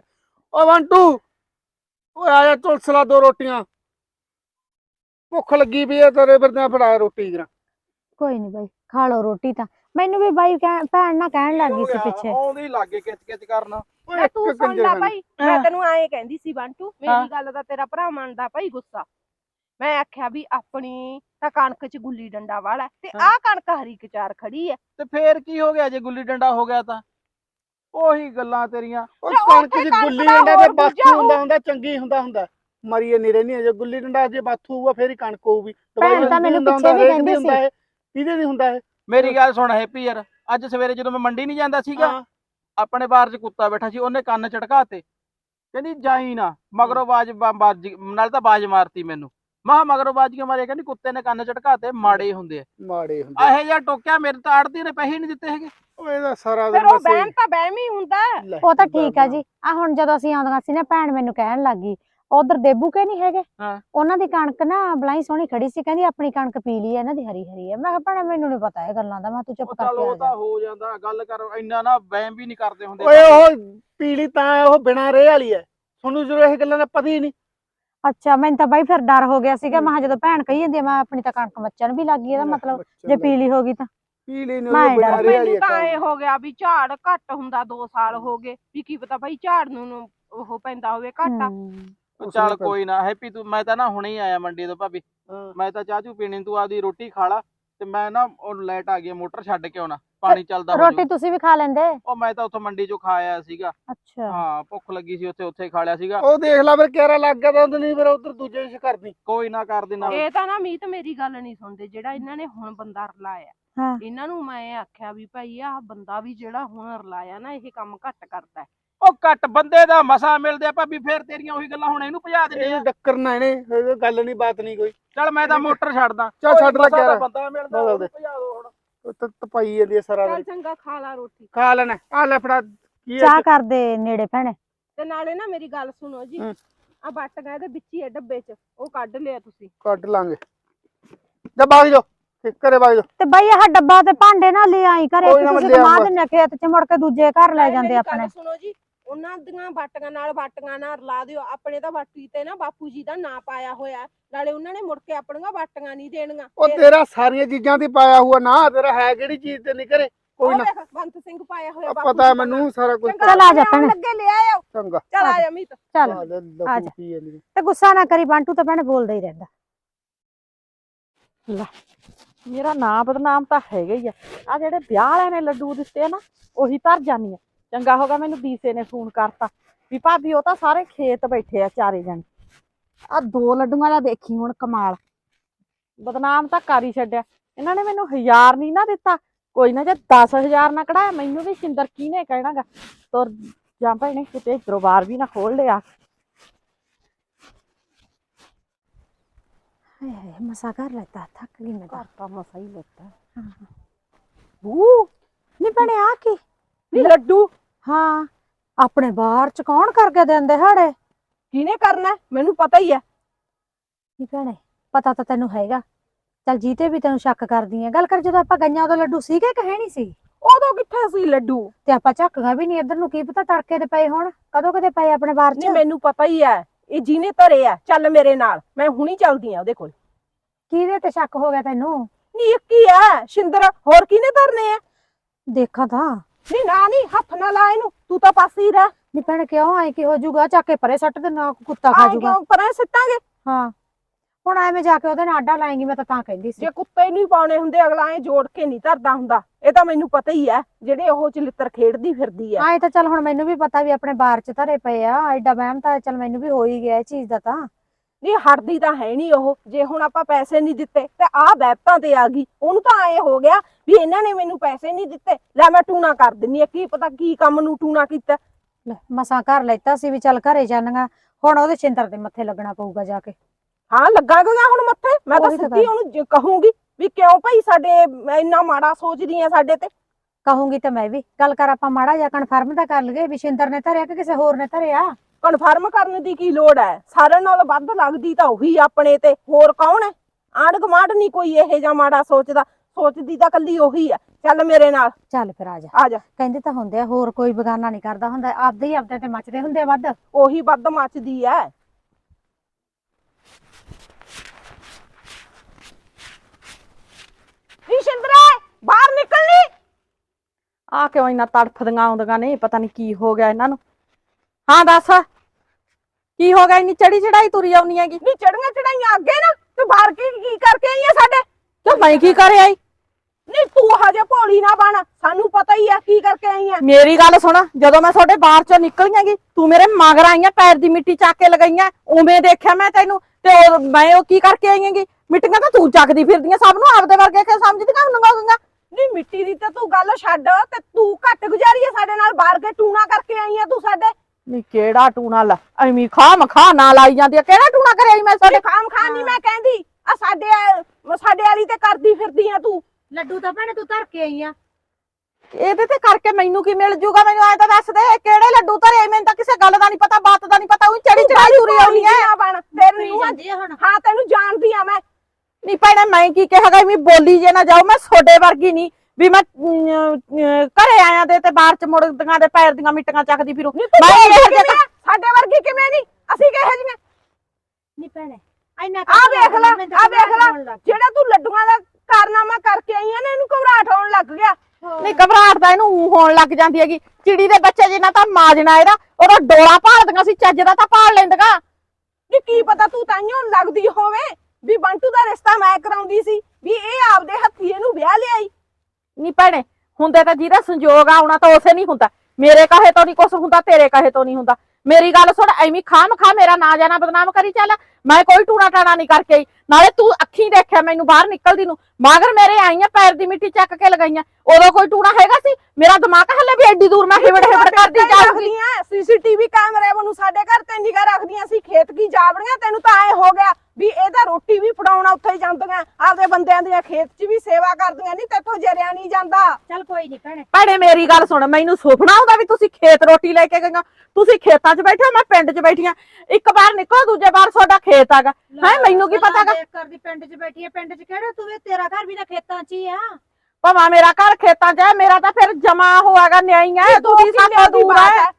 ਓ ਬੰਟੂ ਓਏ ਆ ਜਾ ਝੁਲਸਲਾ ਦੋ ਰੋਟੀਆਂ। ਭੁੱਖ ਲੱਗੀ ਪਈ ਆ ਤੇਰੇ ਵਰਦਿਆਂ ਫੜਾ ਰੋਟੀ ਕਰਾਂ ਕੋਈ ਨਹੀਂ ਬਾਈ ਖਾ ਲਓ ਰੋਟੀ ਤਾਂ। ਮੈਨੂੰ ਵੀ ਬਾਈ ਕਹਿ- ਭੈਣ ਨਾ ਕਹਿਣ ਲੱਗ ਗਈ ਸੀ ਪਿੱਛੇ। ਆਉਂਦੀ ਲੱਗੇ ਕਿਚ ਕਿਚ ਕਰਨ ਓਏ ਨਾ ਤੂੰ ਇੱਕ ਸੁਣ ਲੈ। ਭਾਈ ਮੈਂ ਤੈਨੂੰ ਆਏ ਕਹਿੰਦੀ ਸੀ ਬੰਟੂ ਹਾਂ। ਮੇਰੀ ਗੱਲ ਦਾ ਤੇਰਾ ਭਰਾ ਮੰਨਦਾ ਭਾਈ ਗੁੱਸਾ। ਮੈਂ ਆਖਿਆ ਵੀ ਆਪਣੀ ਤਾਂ ਕਣਕ 'ਚ ਗੁੱਲੀ ਡੰਡਾ ਵਾਲਾ ਤੇ ਹਾਂ। ਆਹ ਕਣਕ ਹਰੀ ਕਚਾਰ ਖੜੀ ਐ ਤੇ ਫੇਰ ਕੀ ਹੋ ਗਿਆ ਜੇ ਗੁੱਲੀ ਡੰਡਾ ਹੋ ਗਿਆ ਤਾਂ? ਉਹੀ ਗੱਲਾਂ ਤੇਰੀਆਂ। ਉਹ ਤੇ ਕਣਕ ਕਣਕ ਗੁੱਲੀ ਦਾ ਡੰਡਾ ਹੋਰ ਤੇ ਬਾਥੂ ਹੁੰਦਾ ਹੁੰਦਾ ਚੰਗੀ ਹੁੰਦਾ ਹੁੰਦਾ। ਮਰੀਏ ਨਹੀਂ ਰਹਿਣੀ ਜੇ ਗੁੱਲੀ ਡੰਡਾ ਜੇ ਬਾਥੂ ਹੋਊਗਾ ਫੇਰ ਹੀ ਕਣਕ ਹੋਊਗੀ। ਭੈਣ ਤਾਂ ਮੈਨੂੰ ਪਿੱਛੇ ਵੀ ਦੀ ਕਹਿੰਦੀ ਹੁੰਦਾ ਇਹ, ਇਹਦੇ ਨਹੀਂ ਹੁੰਦਾ ਇਹ? ਮੇਰੀ ਗੱਲ ਸੁਣ ਹੈਪੀ ਯਾਰ ਅੱਜ ਸਵੇਰੇ ਜਦੋਂ ਮੈਂ ਮੰਡੀ ਨਹੀਂ ਜਾਂਦਾ ਸੀਗਾ ਹਾਂ। ਆਪਣੇ ਬਾਰ 'ਚ ਕੁੱਤਾ ਬੈਠਾ ਸੀ ਉਹਨੇ ਕੰਨ ਝਟਕਾਤੇ ਕਹਿੰਦੀ ਜਾਈ ਨਾ ਮਗਰੋਂ ਬਾਜ ਬਾਜ ਨਾਲ ਤਾਂ ਬਾਜ ਮਾਰਤੀ ਮੈਨੂੰ। ਮਹਾ ਮਗਰੋਂ ਬਾਜੀਆਂ ਮਾਰੇ ਕਹਿੰਦੀ ਕੁੱਤੇ ਨੇ ਕੰਨ ਝਟਕਾਤੇ ਮਾੜੇ ਹੁੰਦੇ ਆ। ਮਾੜੇ ਹੁੰਦੇ ਇਹੋ ਜਿਹਾ ਟੋਕਿਆ ਮੇਰੇ ਤਾਂ ਆੜਤੀ ਨੇ ਪੈਸੇ ਨਹੀਂ ਦਿੱਤੇ ਹੈਗੇ। ਉਹ ਇਹਦਾ ਸਾਰਾ ਫਿਰ ਦਿਨ ਉਹ ਬਸ ਵਹਿਮ ਤਾਂ ਵਹਿਮ ਹੀ ਹੁੰਦਾ। ਲੈ, ਉਹ ਤਾਂ ਠੀਕ ਆ। ਜੀ। ਆ ਹੁਣ ਜਦੋਂ ਅਸੀਂ ਆਉਂਦੀਆਂ ਸੀ ਨਾ ਭੈਣ ਮੈਨੂੰ ਕਹਿਣ ਲੱਗੀ ਉਧਰ ਦੇਬੂ ਕੇ ਨਹੀਂ ਹੈਗੇ? ਹਾਂ। ਉਹਨਾਂ ਦੀ ਕਣਕ ਨਾ ਬਲਾਈ ਸੋਹਣੀ ਖੜੀ ਸੀ ਕਹਿੰਦੀ ਆਪਣੀ ਕਣਕ ਪੀ ਲਈ ਹੈ ਇਹਨਾਂ ਦੀ ਹਰੀ ਹਰੀ ਹੈ ਮੈਂ ਕਿਹਾ ਭੈਣੇ ਮੈਨੂੰ ਨਹੀਂ ਪਤਾ ਇਹ ਗੱਲਾਂ ਦਾ ਮੈਂ ਕਿਹਾ ਤੂੰ ਚੁੱਪ ਉਹ ਚੱਲ ਕਰਕੇ ਆ ਉਹ ਜਾ। ਤਾਂ ਹੋ ਜਾਂਦਾ ਗੱਲ ਕਰ ਇੰਨਾ ਨਾ ਵਹਿਮ ਵੀ ਨਹੀਂ ਕਰਦੇ ਹੁੰਦੇ। ਓਏ ਉਹ ਪੀਲੀ ਤਾਂ ਉਹ ਬਿਨਾ ਰੇ ਵਾਲੀ ਹੈ। ਤੁਹਾਨੂੰ ਜਦੋਂ ਇਹ ਗੱਲਾਂ ਦਾ ਪਤਾ ਹੀ ਨਹੀਂ ਅੱਛਾ ਮੈਨੂੰ ਤਾਂ ਬਾਈ ਫਿਰ ਡਰ ਹੋ ਗਿਆ ਸੀਗਾ। ਮੈਂ ਕਿਹਾ ਜਦੋਂ ਭੈਣ ਕਹੀ ਜਾਂਦੀ ਆ, ਮੈਂ ਆਪਣੀ ਤਾਂ ਕਣਕ ਮੱਚਣ ਵੀ ਲੱਗ ਗਈ ਇਹਦਾ ਮਤਲਬ ਜੇ ਪੀਲੀ ਹੋ ਗਈ ਤਾਂ। ਪੀਲੀ ਨੇ ਮੈਂ ਡਰ- ਮੈਨੂੰ ਤਾਂ ਹੈ ਇਹ ਹੋ ਗਿਆ ਵੀ ਝਾੜ ਘੱਟ ਹੁੰਦਾ 2 ਸਾਲ ਹੋ ਗਏ ਵੀ ਕੀ ਪਤਾ ਭਾਈ ਝਾੜ ਨੂੰ ਨੂੰ ਉਹ ਪੈਂਦਾ ਹੋਵੇ ਘਾਟਾ ਹਮ। ਉਹ ਚੱਲ ਕੋਈ ਨਾ ਹੈਪੀ ਤੂੰ ਮੈਂ ਤਾਂ ਨਾ ਹੁਣੇ ਹੀ ਆਇਆ ਮੰਡੀ ਤੋਂ ਭਾਬੀ। ਮੈਂ ਤਾਂ ਚਾਹ ਚੂ ਪੀਣੀ ਤੂੰ ਰੋਟੀ ਖਾ ਲਾ ਤੇ ਮੈਂ ਨਾ ਉਹ ਲਾਈਟ ਆ ਗਈ ਮੋਟਰ ਛੱਡ ਕੇ ਆਉਣਾ। ਪਾਣੀ ਚੱਲਦਾ ਹੋ ਰੋਟੀ। ਤੁਸੀਂ ਵੀ ਖਾ ਲੈਂਦੇ? ਉਹ ਮੈਂ ਤਾਂ ਉੱਥੋਂ ਮੰਡੀ ਚੋਂ ਖਾ ਆਇਆ ਸੀਗਾ। ਅੱਛਾ। ਹਾਂ ਭੁੱਖ ਲੱਗੀ ਸੀ ਉੱਥੇ ਉੱਥੇ ਖਾ ਲਿਆ ਸੀਗਾ। ਉਹ ਦੇਖ ਲੈ ਫਿਰ ਕਿਹੜਾ ਲੱਗ ਗਿਆ ਤਾਂ ਨਹੀਂ ਫਿਰ ਉਧਰ ਦੂਜੇ ਚ ਕਰਦੀ ਕੋਈ ਨਾ ਕਰ ਦੇਣਾ ਇਹ ਤਾਂ ਨਾ ਮੀਤ ਮੇਰੀ ਗੱਲ ਨਹੀਂ ਸੁਣਦੇ ਜਿਹੜਾ ਇਹਨਾਂ ਨੇ ਹੁਣ ਬੰਦਾ ਰਲਾਇਆ। ਹਾਂ। ਇਹਨਾਂ ਨੂੰ ਮੈਂ ਆਖਿਆ ਵੀ ਭਾਈ ਆਹ ਬੰਦਾ ਵੀ ਜਿਹੜਾ ਹੁਣ ਰਲਾਇਆ ਨਾ ਇਹ ਕੰਮ ਘੱਟ ਕਰਦਾ ਹੈ। ਉਹ ਘੱਟ ਬੰਦੇ ਦਾ ਮਸਾ ਮਿਲਦੇ ਆ ਭਾਬੀ ਫੇਰ ਤੇਰੀਆਂ ਉਹੀ ਗੱਲਾਂ ਹੁਣ ਇਹਨੂੰ ਭਜਾ ਦਿੰਦੇ ਇਹ ਆ। ਡੱਕਰ ਨਾ ਇਹਨੇ ਇਹ ਗੱਲ ਨਹੀਂ ਬਾਤ ਨਹੀਂ ਕੋਈ। ਚੱਲ ਮੈਂ ਤਾਂ ਮੋਟਰ ਛੱਡਦਾ। ਚੱਲ ਛੱਡ ਲੈ ਮਸਾਂ ਤਾਂ ਯਾਰ। ਬੰਦਾ ਮਿਲਦਾ ਉਹਨੂੰ ਦੇ। ਭਜਾ ਦੋ ਹੁਣ। ਉਹ ਤਾਂ ਤਪਾਈ ਜਾਂਦੀ ਹੈ ਸਾਰਾ ਚੱਲ ਦਿਨ ਚੰਗਾ ਖਾ ਲਾ ਰੋਟੀ। ਖਾ ਲੈਣਾ। ਆ ਲੈ ਫੜਾ ਕੀ ਹੈ ਚਾਹ ਕਰਦੇ ਨੇੜੇ ਭੈਣੇ। ਤੇ ਨਾਲੇ ਨਾ ਮੇਰੀ ਗੱਲ ਸੁਣੋ ਜੀ। ਹਮ। ਆ ਬੱਟ ਗਏ ਦੇ ਵਿੱਚ ਹੀ ਹੈ ਡੱਬੇ 'ਚ। ਉਹ ਕੱਢ ਲਿਆ ਤੁਸੀਂ। ਕੱਢ ਲਾਂਗੇ। ਜਾ ਬਾਗ ਜੋ। ਘਰੇ ਬਾਗ ਜੋ। ਤੇ ਬਾਈ ਆਹ ਡੱਬਾ ਤੇ ਭਾਂਡੇ ਨਾ ਲੈ ਆਈ ਘਰੇ ਕੋਈ ਨਾ ਮੈਂ ਤੁਸੀਂ ਲੈ ਕਮਾ ਆਊਂਗਾ। ਦਿੰਦੇ ਆ ਖੇਤ ਚ ਮੁੜ ਕੇ ਦੂਜੇ ਘਰ ਲੈ ਨਾਲੇ ਜਾਂਦੇ ਮੇਰੀ ਗੱਲ ਆਪਣੇ ਸੁਣੋ ਜੀ। ਉਹਨਾਂ ਦੀਆਂ ਬਾਟੀਆਂ ਨਾਲ ਬਾਟੀਆਂ ਨਾਲ ਰਲਾ ਦਿਓ। ਆਪਣੇ ਤਾਂ ਬਾਟੀ ਤੇ ਨਾ ਬਾਪੂ ਜੀ ਦਾ ਨਾਂ ਪਾਇਆ ਹੋਇਆ ਨਾਲੇ ਉਹਨਾਂ ਨੇ ਮੁੜ ਕੇ ਆਪਣੀਆਂ ਬਾਟੀਆਂ ਨਹੀਂ ਦੇਣੀਆਂ। ਉਹ ਫਿਰ ਤੇਰਾ ਸਾਰੀਆਂ ਚੀਜ਼ਾਂ ਤੇ ਪਾਇਆ ਹੋਇਆ ਨਾ ਤੇਰਾ ਹੈ ਕਿਹੜੀ ਚੀਜ਼ ਤੇ ਨਹੀਂ ਕਰੇ ਕੋਈ ਉਹ ਨਾ। ਵੇਖ ਬੰਤ ਸਿੰਘ ਪਾਇਆ ਹੋਇਆ ਬਾਪੂ ਪਤਾ ਹੈ ਦਾ। ਮੈਨੂੰ ਸਾਰਾ ਕੁਝ ਚੰਗਾ, ਚੱਲ ਆ ਜਾ ਭੈਣੇ। ਲੱਗੇ ਲੈ ਆਇਓ। ਚੰਗਾ। ਚੱਲ ਆ ਜਾ ਮੀਤ। ਚੱਲ। ਆ ਜਾ। ਪੀ ਜਾਂਦੀ ਹੈ। ਤੇ ਗੁੱਸਾ ਨਾ ਕਰੀ ਬੰਟੂ ਤਾਂ ਭੈਣੇ ਬੋਲਦਾ ਹੀ ਰਹਿੰਦਾ। ਮੇਰਾ ਨਾਂ ਬਦਨਾਮ ਤਾਂ ਹੈਗਾ ਹੀ ਆ। ਆ ਜਿਹੜੇ ਵਿਆਹ ਵਾਲਿਆਂ ਨੇ ਲੱਡੂ ਦਿੱਤੇ ਆ ਨਾ ਉਹੀ ਧਰ ਜਾਨੀ ਆ। ਚੰਗਾ ਹੋਗਾ ਮੈਨੂੰ ਦੀਸੇ ਨੇ ਫੋਨ ਕਰਤਾ। ਵੀ ਭਾਬੀ ਉਹ ਤਾਂ ਸਾਰੇ ਖੇਤ ਬੈਠੇ ਆ ਚਾਰੇ ਜਣੇ। ਆ ਦੋ ਲੱਡੂਆਂ ਦਾ ਦੇਖੀ ਹੁਣ ਕਮਾਲ। ਬਦਨਾਮ ਤਾਂ ਕਰ ਹੀ ਛੱਡਿਆ। ਇਹਨਾਂ ਨੇ ਮੈਨੂੰ ਹਜ਼ਾਰ ਨਹੀਂ ਨਾ ਦਿੱਤਾ। ਕੋਈ ਨਾ ਜੇ 10000 ਨਾ ਕਢਾਇਆ ਮੈਨੂੰ ਵੀ ਸ਼ਿੰਦਰ ਕੀ ਨੇ ਕਹਿਣਾਗਾ। ਤੁਰ ਜਾਂ ਭੈਣੇ ਕਿਤੇ ਇਧਰੋਂ ਬਾਹਰ ਵੀ ਨਾ ਖੋਲ ਲਿਆ। ਹਾਏ ਮਸਾ ਕਰ ਲੈਤਾ ਥੱਕ ਗਈ ਮੈਂ ਤਾਂ। ਤਾਂ ਮਸਾ ਹੀ ਲੱਗਾ ਬੂ ਨਹੀਂ ਭੈਣੇ ਆ ਕੀ? ਨੀ ਲੱਡੂ। ਹਾਂ ਆਪਣੇ ਬਾਹਰ ਚ ਕੌਣ ਕਰਕੇ ਦਿੰਦੇ ਹਾੜੇ? ਕਿਹਨੇ ਕਰਨਾ? ਮੈਨੂੰ ਪਤਾ ਹੀ ਹੈ। ਨਹੀਂ ਭੈਣੇ ਪਤਾ ਤਾਂ ਤੈਨੂੰ ਹੈਗਾ। ਚੱਲ ਜੀਤੇ ਵੀ ਤੈਨੂੰ ਸ਼ੱਕ ਕਰਦੀ ਆ। ਗੱਲ ਕਰ ਜਦੋਂ ਆਪਾਂ ਗਈਆਂ ਉਦੋਂ ਲੱਡੂ ਸੀਗੇ ਕਿ ਹੈ ਨਹੀਂ ਸੀ? ਉਦੋਂ ਕਿੱਥੇ ਸੀ ਲੱਡੂ? ਤੇ ਆਪਾਂ ਝੱਕੀਆਂ ਵੀ ਨਹੀਂ ਇੱਧਰ ਨੂੰ ਕੀ ਪਤਾ ਤੜਕੇ ਦੇ ਪਏ ਹੋਣ। ਕਦੋਂ ਕਦੇ ਪਏ ਆਪਣੇ ਬਾਹਰ ਨਹੀਂ ਮੈਨੂੰ ਪਤਾ ਹੀ ਹੈ। ਇਹ ਜਿਹਨੇ ਧਰੇ ਆ ਚੱਲ ਮੇਰੇ ਨਾਲ। ਮੈਂ ਹੁਣੀ ਚੱਲਦੀ ਆ ਉਹਦੇ ਕੋਲ। ਕਿਹਦੇ ਤੇ ਸ਼ੱਕ ਹੋ ਗਿਆ ਤੈਨੂੰ? ਨਹੀਂ ਇੱਕ ਹੀ ਹੈ ਸ਼ਿੰਦਰ ਹੋਰ ਕਿਹਨੇ ਧਰਨੇ ਆ? ਦੇਖਾਂ ਤਾਂ। ਨਹੀਂ ਨਾ ਨਹੀਂ ਹੱਥ ਨਾ ਲਾ ਇਹਨੂੰ ਤੂੰ ਤਾਂ ਪਾਸੇ ਹੀ ਰਹਿ। ਨੀ ਭੈਣ ਕਿਉਂ ਆਏ ਕੀ ਹੋ ਜਾਊਗਾ ਚੱਕ ਕੇ ਪਰੇ ਸੱਟ ਦੇ ਨਾ ਕੁੱਤਾ ਖਾ ਆਏਂ ਜਾਊਗਾ ਕਿਉਂ ਪਰਾਂ ਸਿੱਟਾਂਗੇ? ਹਾਂ। ਹੁਣ ਐਵੇਂ ਜਾ ਕੇ ਉਹਦੇ ਨਾਲ ਆਡਾ ਲਾਏਂਗੀ ਮੈਂ ਤਾਂ ਤਾਂ ਕਹਿੰਦੀ ਸੀ। ਜੇ ਕੁੱਤੇ ਨੂੰ ਹੀ ਪਾਉਣੇ ਹੁੰਦੇ ਅਗਲਾ ਐ ਜੋੜ ਕੇ ਨਹੀਂ ਧਰਦਾ ਹੁੰਦਾ। ਇਹ ਤਾਂ ਮੈਨੂੰ ਪਤਾ ਹੀ ਹੈ ਜਿਹੜੇ ਉਹ ਚਲਿੱਤਰ ਖੇਡਦੀ ਫਿਰਦੀ ਆ ਆਏ ਤਾਂ ਚੱਲ ਹੁਣ ਮੈਨੂੰ ਵੀ ਪਤਾ ਵੀ ਆਪਣੇ ਬਾਹਰ ਚ ਧਰੇ ਪਏ ਆ ਐਡਾ ਵਹਿਮ ਤਾਂ ਚੱਲ ਮੈਨੂੰ ਵੀ ਹੋ ਹੀ ਗਿਆ ਇਹ ਚੀਜ਼ ਦਾ ਤਾਂ। ਨਹੀਂ ਹਟਦੀ ਤਾਂ ਹੈ ਨਹੀਂ ਉਹ। ਜੇ ਹੁਣ ਆਪਾਂ ਪੈਸੇ ਨਹੀਂ ਦਿੱਤੇ ਤੇ ਆਹ ਬੈਪਤਾਂ ਤੇ ਆ ਗਈ। ਉਹਨੂੰ ਤਾਂ ਐ ਹੋ ਗਿਆ ਵੀ ਇਹਨਾਂ ਨੇ ਮੈਨੂੰ ਪੈਸੇ ਨਹੀਂ ਦਿੱਤੇ। ਲੈ ਮੈਂ ਟੂਣਾ ਕਰ ਦਿੰਨੀ ਆ। ਕੀ ਪਤਾ ਕੀ ਕੰਮ ਨੂੰ ਟੂਣਾ ਕੀਤਾ। ਲੈ, ਮਸਾਂ ਘਰ ਲੈਤਾ ਸੀ ਵੀ ਚੱਲ ਘਰੇ ਜਾਣਗਾ ਹੁਣ ਉਹਦੇ ਚਿੰਤਰ ਦੇ ਮੱਥੇ ਲੱਗਣਾ ਪਊਗਾ ਜਾ ਕੇ। ਹਾਂ ਲੱਗਾ ਗਿਆ ਹੁਣ ਮੱਥੇ? ਮੈਂ ਤਾਂ ਉਹੀ ਤਾਂ ਸਿੱਧੀ ਗੱਲ। ਉਹਨੂੰ ਜ- ਕਹੂੰਗੀ ਵੀ ਕਿਉਂ ਭਾਈ ਸਾਡੇ ਇੰਨਾ ਮਾੜਾ ਸੋਚਦੀ ਆ ਸਾਡੇ ਤੇ? ਕਹੂੰਗੀ ਤਾਂ ਮੈਂ ਵੀ। ਗੱਲ ਕਰ ਆਪਾਂ ਮਾੜਾ ਜਿਹਾ ਕਨਫਰਮ ਤਾਂ ਕਰ ਲਈਏ ਵੀ ਸ਼ਿੰਦਰ ਨੇ ਧਰਿਆ ਕਿ ਕਿਸੇ ਹੋਰ ਨੇ ਧਰਿਆ? ਕਨਫਰਮ ਕਰਨ ਦੀ ਕੀ ਲੋੜ ਹੈ? ਸਾਰਿਆਂ ਨਾਲ ਵੱਧ ਲੱਗਦੀ ਤਾਂ ਉਹੀ ਆਪਣੇ ਤੇ। ਹੋਰ ਕੌਣ ਹੈ? ਆਂਢ ਗੁਆਂਢ ਨਹੀਂ ਕੋਈ ਇਹੋ ਜਿਹਾ ਮਾੜਾ ਸੋਚਦਾ। ਸੋਚਦੀ ਤਾਂ ਕੱਲੀ ਉਹੀ ਆ ਚੱਲ ਮੇਰੇ ਨਾਲ। ਚੱਲ ਫਿਰ ਆ ਜਾ। ਆ ਜਾ। ਕਹਿੰਦੇ ਤਾਂ ਹੁੰਦੇ ਆ ਹੋਰ ਕੋਈ ਬਗਾਨਾ ਨਹੀਂ ਕਰਦਾ ਹੁੰਦਾ। ਆਪਦੇ ਹੀ ਆਪਦੇ ਤੇ ਮੱਚਦੇ ਹੁੰਦੇ ਆ ਵੱਧ। ਉਹੀ ਵੱਧ ਮੱਚਦੀ ਐ ਨਿਸ਼ਿੰਦਰਾ ਬਾਹਰ ਨਿਕਲਣੀ ਆ ਕਿਉਂ ਇੰਨਾ ਤੜਫਦੀਆਂ ਆਉਂਦੀਆਂ ਨੇ? ਪਤਾ ਨਹੀਂ ਕੀ ਹੋ ਗਿਆ ਇਹਨਾਂ ਨੂੰ। ਹਾਂ ਦੱਸ। ਕੀ ਹੋ ਗਿਆ? ਇੰਨੀ ਚੜੀ ਚੜਾਈ ਤੁਰੀ ਆਉਣੀ ਹੈਗੀ। ਨੀ ਚੜੀਆਂ ਚੜਾਈਆਂ ਅੱਗੇ ਨਾ ਤੇ ਬਾਹਰ ਕੀ ਕੀ ਕਰਕੇ ਆਈ ਆ ਸਾਡੇ? ਤੇ ਮੈਂ ਕੀ ਕਰ ਆਈ? ਨਹੀਂ ਤੂੰ ਹਜੇ ਭੋਲੀ ਨਾ ਬਣ। ਸਾਨੂੰ ਪਤਾ ਹੀ ਆ ਕੀ ਕਰਕੇ ਆਈ ਆ। ਮੇਰੀ ਗੱਲ ਸੁਣ ਜਦੋਂ ਮੈਂ ਤੁਹਾਡੇ ਬਾਹਰ ਚੋਂ ਨਿਕਲੀਆਂਗੀ ਤੂੰ ਮੇਰੇ ਮਗਰ ਆਈਆਂ ਪੈਰ ਦੀ ਮਿੱਟੀ ਚੱਕ ਕੇ ਲਗਾਈਆਂ ਉਵੇਂ ਦੇਖਿਆ ਮੈਂ ਤੈਨੂੰ ਤੇ ਉਹ- ਮੈਂ ਉਹ ਕੀ ਕਰਕੇ ਆਈਆਂਗੀ ਮਿੱਟੀਆਂ ਤਾਂ ਤੂੰ ਚੱਕਦੀ ਫਿਰਦੀਆਂ ਸਭ ਨੂੰ ਆਪਦੇ ਵਰਗੇ ਕਿ ਸਮਝਦੀਆਂ ਹੁੰਦੀਆਂ ਨੀ ਮਿੱਟੀ ਦੀ ਤਾਂ ਤੂੰ ਗੱਲ ਛੱਡ ਤੇ ਤੂੰ ਘੱਟ ਗੁਜ਼ਾਰੀ ਆ ਸਾਡੇ ਨਾਲ ਬਾਹਰ ਕੇ ਟੂਣਾ ਕਰਕੇ ਆਈ ਆ ਤੂੰ ਸਾਡੇ। ਨੀ ਕਿਹੜਾ ਟੂਣਾ ਲਾ ਐਵੇਂ ਖਾ ਮਖਾ ਨਾ ਲਾਈ ਜਾਂਦੀ ਆ। ਕਿਹੜਾ ਟੂਣਾ ਕਰਿਆ ਈ ਮੈਂ ਤੁਹਾਡੇ ਖਾਮ ਖਾ ਨਹੀਂ ਮੈਂ ਕਹਿੰਦੀ ਆ ਸਾਡੇ ਸਾਡੇ ਵਾਲੀ ਤੇ ਕਰਦੀ ਫਿਰਦੀ ਆ ਤੂੰ। ਲੱਡੂ ਤਾਂ ਭੈਣੇ ਤੂੰ ਧਰ ਕੇ ਆਈ ਆ। ਇਹਦੇ ਤੇ ਕਰਕੇ ਮੈਨੂੰ ਕੀ ਮਿਲ ਜੂਗਾ? ਮੈਨੂੰ ਐ ਤਾਂ ਦੱਸ ਦੇ ਕਿਹੜੇ ਲੱਡੂ ਧਰੇ ਮੈਨੂੰ ਤਾਂ ਕਿਸੇ ਗੱਲ ਦਾ ਨਹੀਂ ਪਤਾ ਬਾਤ ਦਾ ਨਹੀਂ ਪਤਾ ਉਹ ਚੜੀ ਚੜਾਈ ਤੁਰੀ ਆਉਣੀ ਐ ਨਾ ਬਣ ਤੇਰੀ ਨੂੰ ਆ ਹਾਂ ਤੈਨੂੰ ਜਾਣਦੀ ਆ ਮੈਂ। ਨਹੀਂ ਭੈਣੇ ਮੈਂ ਕੀ ਕਿਹਾਗਾ ਮੈਂ ਬੋਲੀ ਜੇ ਨਾ ਜਾਓ ਮੈਂ ਛੋਡੇ ਵਰਗੀ ਨਹੀਂ ਵੀ ਮੈਂ ਅਮ, ਅਮ, ਘਰੇ ਆਇਆ ਦੇ ਤੇ ਬਾਹਰ ਚ ਮੁੜਦੀਆਂ ਦੇ ਪੈਰ ਦੀਆਂ ਮਿੱਟੀਆਂ ਚੱਕਦੀ ਫਿਰੂ। ਮੈਂ ਇਹ ਆ? ਸਾਡੇ ਵਰਗੀ ਕਿਵੇਂ ਨਹੀਂ? ਅਸੀਂ ਕਿਹੋ ਜਿਹੀਆਂ ਨਹੀਂ ਭੈਣੇ ਇੰਨਾ ਆ ਵੇਖ ਲੈ ਆ ਵੇਖ ਲੈ ਜਿਹੜਾ ਤੂੰ ਲੱਡੂਆਂ ਦਾ ਕਾਰਨਾਮਾ ਕਰਕੇ ਆਈ ਆ ਨਾ ਇਹਨੂੰ ਘਬਰਾਹਟ ਹੋਣ ਲੱਗ ਗਿਆ। ਨਹੀਂ ਘਬਰਾਹਟ ਦਾ ਇਹਨੂੰ ਊਂ ਹੋਣ ਲੱਗ ਜਾਂਦੀ ਹੈਗੀ। ਚਿੜੀ ਦੇ ਬੱਚੇ ਜਿੰਨਾ ਤਾਂ ਮਾਜਣਾ ਇਹਦਾ ਉਹਦਾ ਡੋਲਾ ਭਾਲਦੀਆਂ ਸੀ ਚੱਜ ਦਾ ਤਾਂ ਭਾਲ ਲੈਂਦੀਆਂ। ਵੀ ਕੀ ਪਤਾ ਤੂੰ ਤਾਈਓ ਲੱਗਦੀ ਹੋਵੇ ਵੀ ਬੰਟੂ ਦਾ ਰਿਸ਼ਤਾ ਮੈਂ ਕਰਾਉਂਦੀ ਸੀ ਵੀ ਇਹ ਆਪਦੇ ਹੱਥੀ ਇਹਨੂੰ ਵਿਆਹ ਲਿਆਈ। ਨਹੀਂ ਭੈਣੇ, ਹੁੰਦੇ ਤਾਂ ਜਿਹਦਾ ਸੰਜੋਗ ਆਉਣਾ ਤਾਂ ਉਸੇ ਨਹੀਂ ਹੁੰਦਾ। ਮੇਰੇ ਕਹੇ ਤੋਂ ਨਹੀਂ ਕੁਛ ਹੁੰਦਾ, ਤੇਰੇ ਕਹੇ ਤੋਂ ਨਹੀਂ ਹੁੰਦਾ। ਮੇਰੀ ਗੱਲ ਸੁਣ, ਐਵੇਂ ਖਾਮ ਖਾ ਮੇਰਾ ਨਾਂ ਜਾਣਾ ਬਦਨਾਮ ਕਰੀ ਚੱਲ। ਮੈਂ ਕੋਈ ਟੂਣਾ ਟਾਣਾ ਨਹੀਂ ਕਰਕੇ ਆਈ। ਨਾਲੇ ਤੂੰ ਅੱਖੀਂ ਦੇਖਿਆ ਮੈਨੂੰ ਬਾਹਰ ਨਿਕਲਦੀ ਨੂੰ। ਮਗਰ ਮੇਰੇ ਆਈਆਂ ਪੈਰ ਦੀ ਮਿੱਟੀ ਚੱਕ ਕੇ ਲਗਾਈਆਂ। ਉਦੋਂ ਕੋਈ ਟੂਣਾ ਹੈਗਾ ਸੀ? ਮੇਰਾ ਦਿਮਾਗ ਹੱਲੇ ਵੀ ਐਡੀ ਦੂਰ ਮੈਂ ਹਿਵੜ ਹਿਵੜ ਕਰਦੀ ਜਾਊਗੀ ਸੀਸੀਟੀਵੀ ਕੈਮਰੇ ਨੂੰ ਸਾਡੇ ਘਰ ਤੇ ਨਿਗਾ ਰੱਖਦੀਆਂ ਸੀ। ਖੇਤ ਕੀ ਜਾਵੜੀਆਂ ਤੈਨੂੰ ਤਾਂ ਐ ਹੋ ਗਿਆ ਵੀ ਇਹ ਤਾਂ ਰੋਟੀ ਵੀ ਫੜਾਉਣਾ ਉੱਥੇ ਹੀ ਜਾਂਦੀਆਂ। ਆਪਦੇ ਬੰਦਿਆਂ ਦੀਆਂ ਖੇਤ 'ਚ ਵੀ ਸੇਵਾ ਕਰਦੀਆਂ ਨਹੀਂ ਤੇਥੋਂ ਜਰਿਆ ਨਹੀਂ ਜਾਂਦਾ। ਚੱਲ ਕੋਈ ਨਹੀਂ ਭੈਣੇ। ਭੈਣੇ ਮੇਰੀ ਗੱਲ ਸੁਣ ਮੈਨੂੰ ਸੁਪਨਾ ਆਉਂਦਾ ਵੀ ਤੁਸੀਂ ਖੇਤ ਰੋਟੀ ਲੈ ਕੇ ਗਈਆਂ। ਤੁਸੀਂ ਖੇਤਾਂ 'ਚ ਬੈਠੇ ਹੋ ਮੈਂ ਪਿੰਡ 'ਚ ਬੈਠੀ ਆ। ਇੱਕ ਵਾਰ ਨਿਕਲੋ ਦੂਜੇ ਵਾਰ ਤੁਹਾਡਾ ਖੇਤ ਆਗਾ ਹੈ ਮੈਨੂੰ ਕੀ ਪਤਾਗਾ? ਕਰਦੀ ਪਿੰਡ 'ਚ ਬੈਠੀ ਆ ਪਿੰਡ 'ਚ ਕਿਹੜਾ ਤੂੰ ਵੀ ਤੇਰਾ ਘਰ ਵੀ ਤਾਂ ਖੇਤਾਂ 'ਚ ਹੀ ਆ। ਭਾਵੇਂ ਮੇਰਾ ਘਰ ਖੇਤਾਂ 'ਚ ਹੈ ਮੇਰਾ ਤਾਂ ਫਿਰ ਜਮਾ ਹੋਆਗਾ ਨਿਆਈ ਹੈ ਕਿੱਲਿਆਂ ਸਾਥੋਂ ਦੀ ਦੂਰ ਹੈ।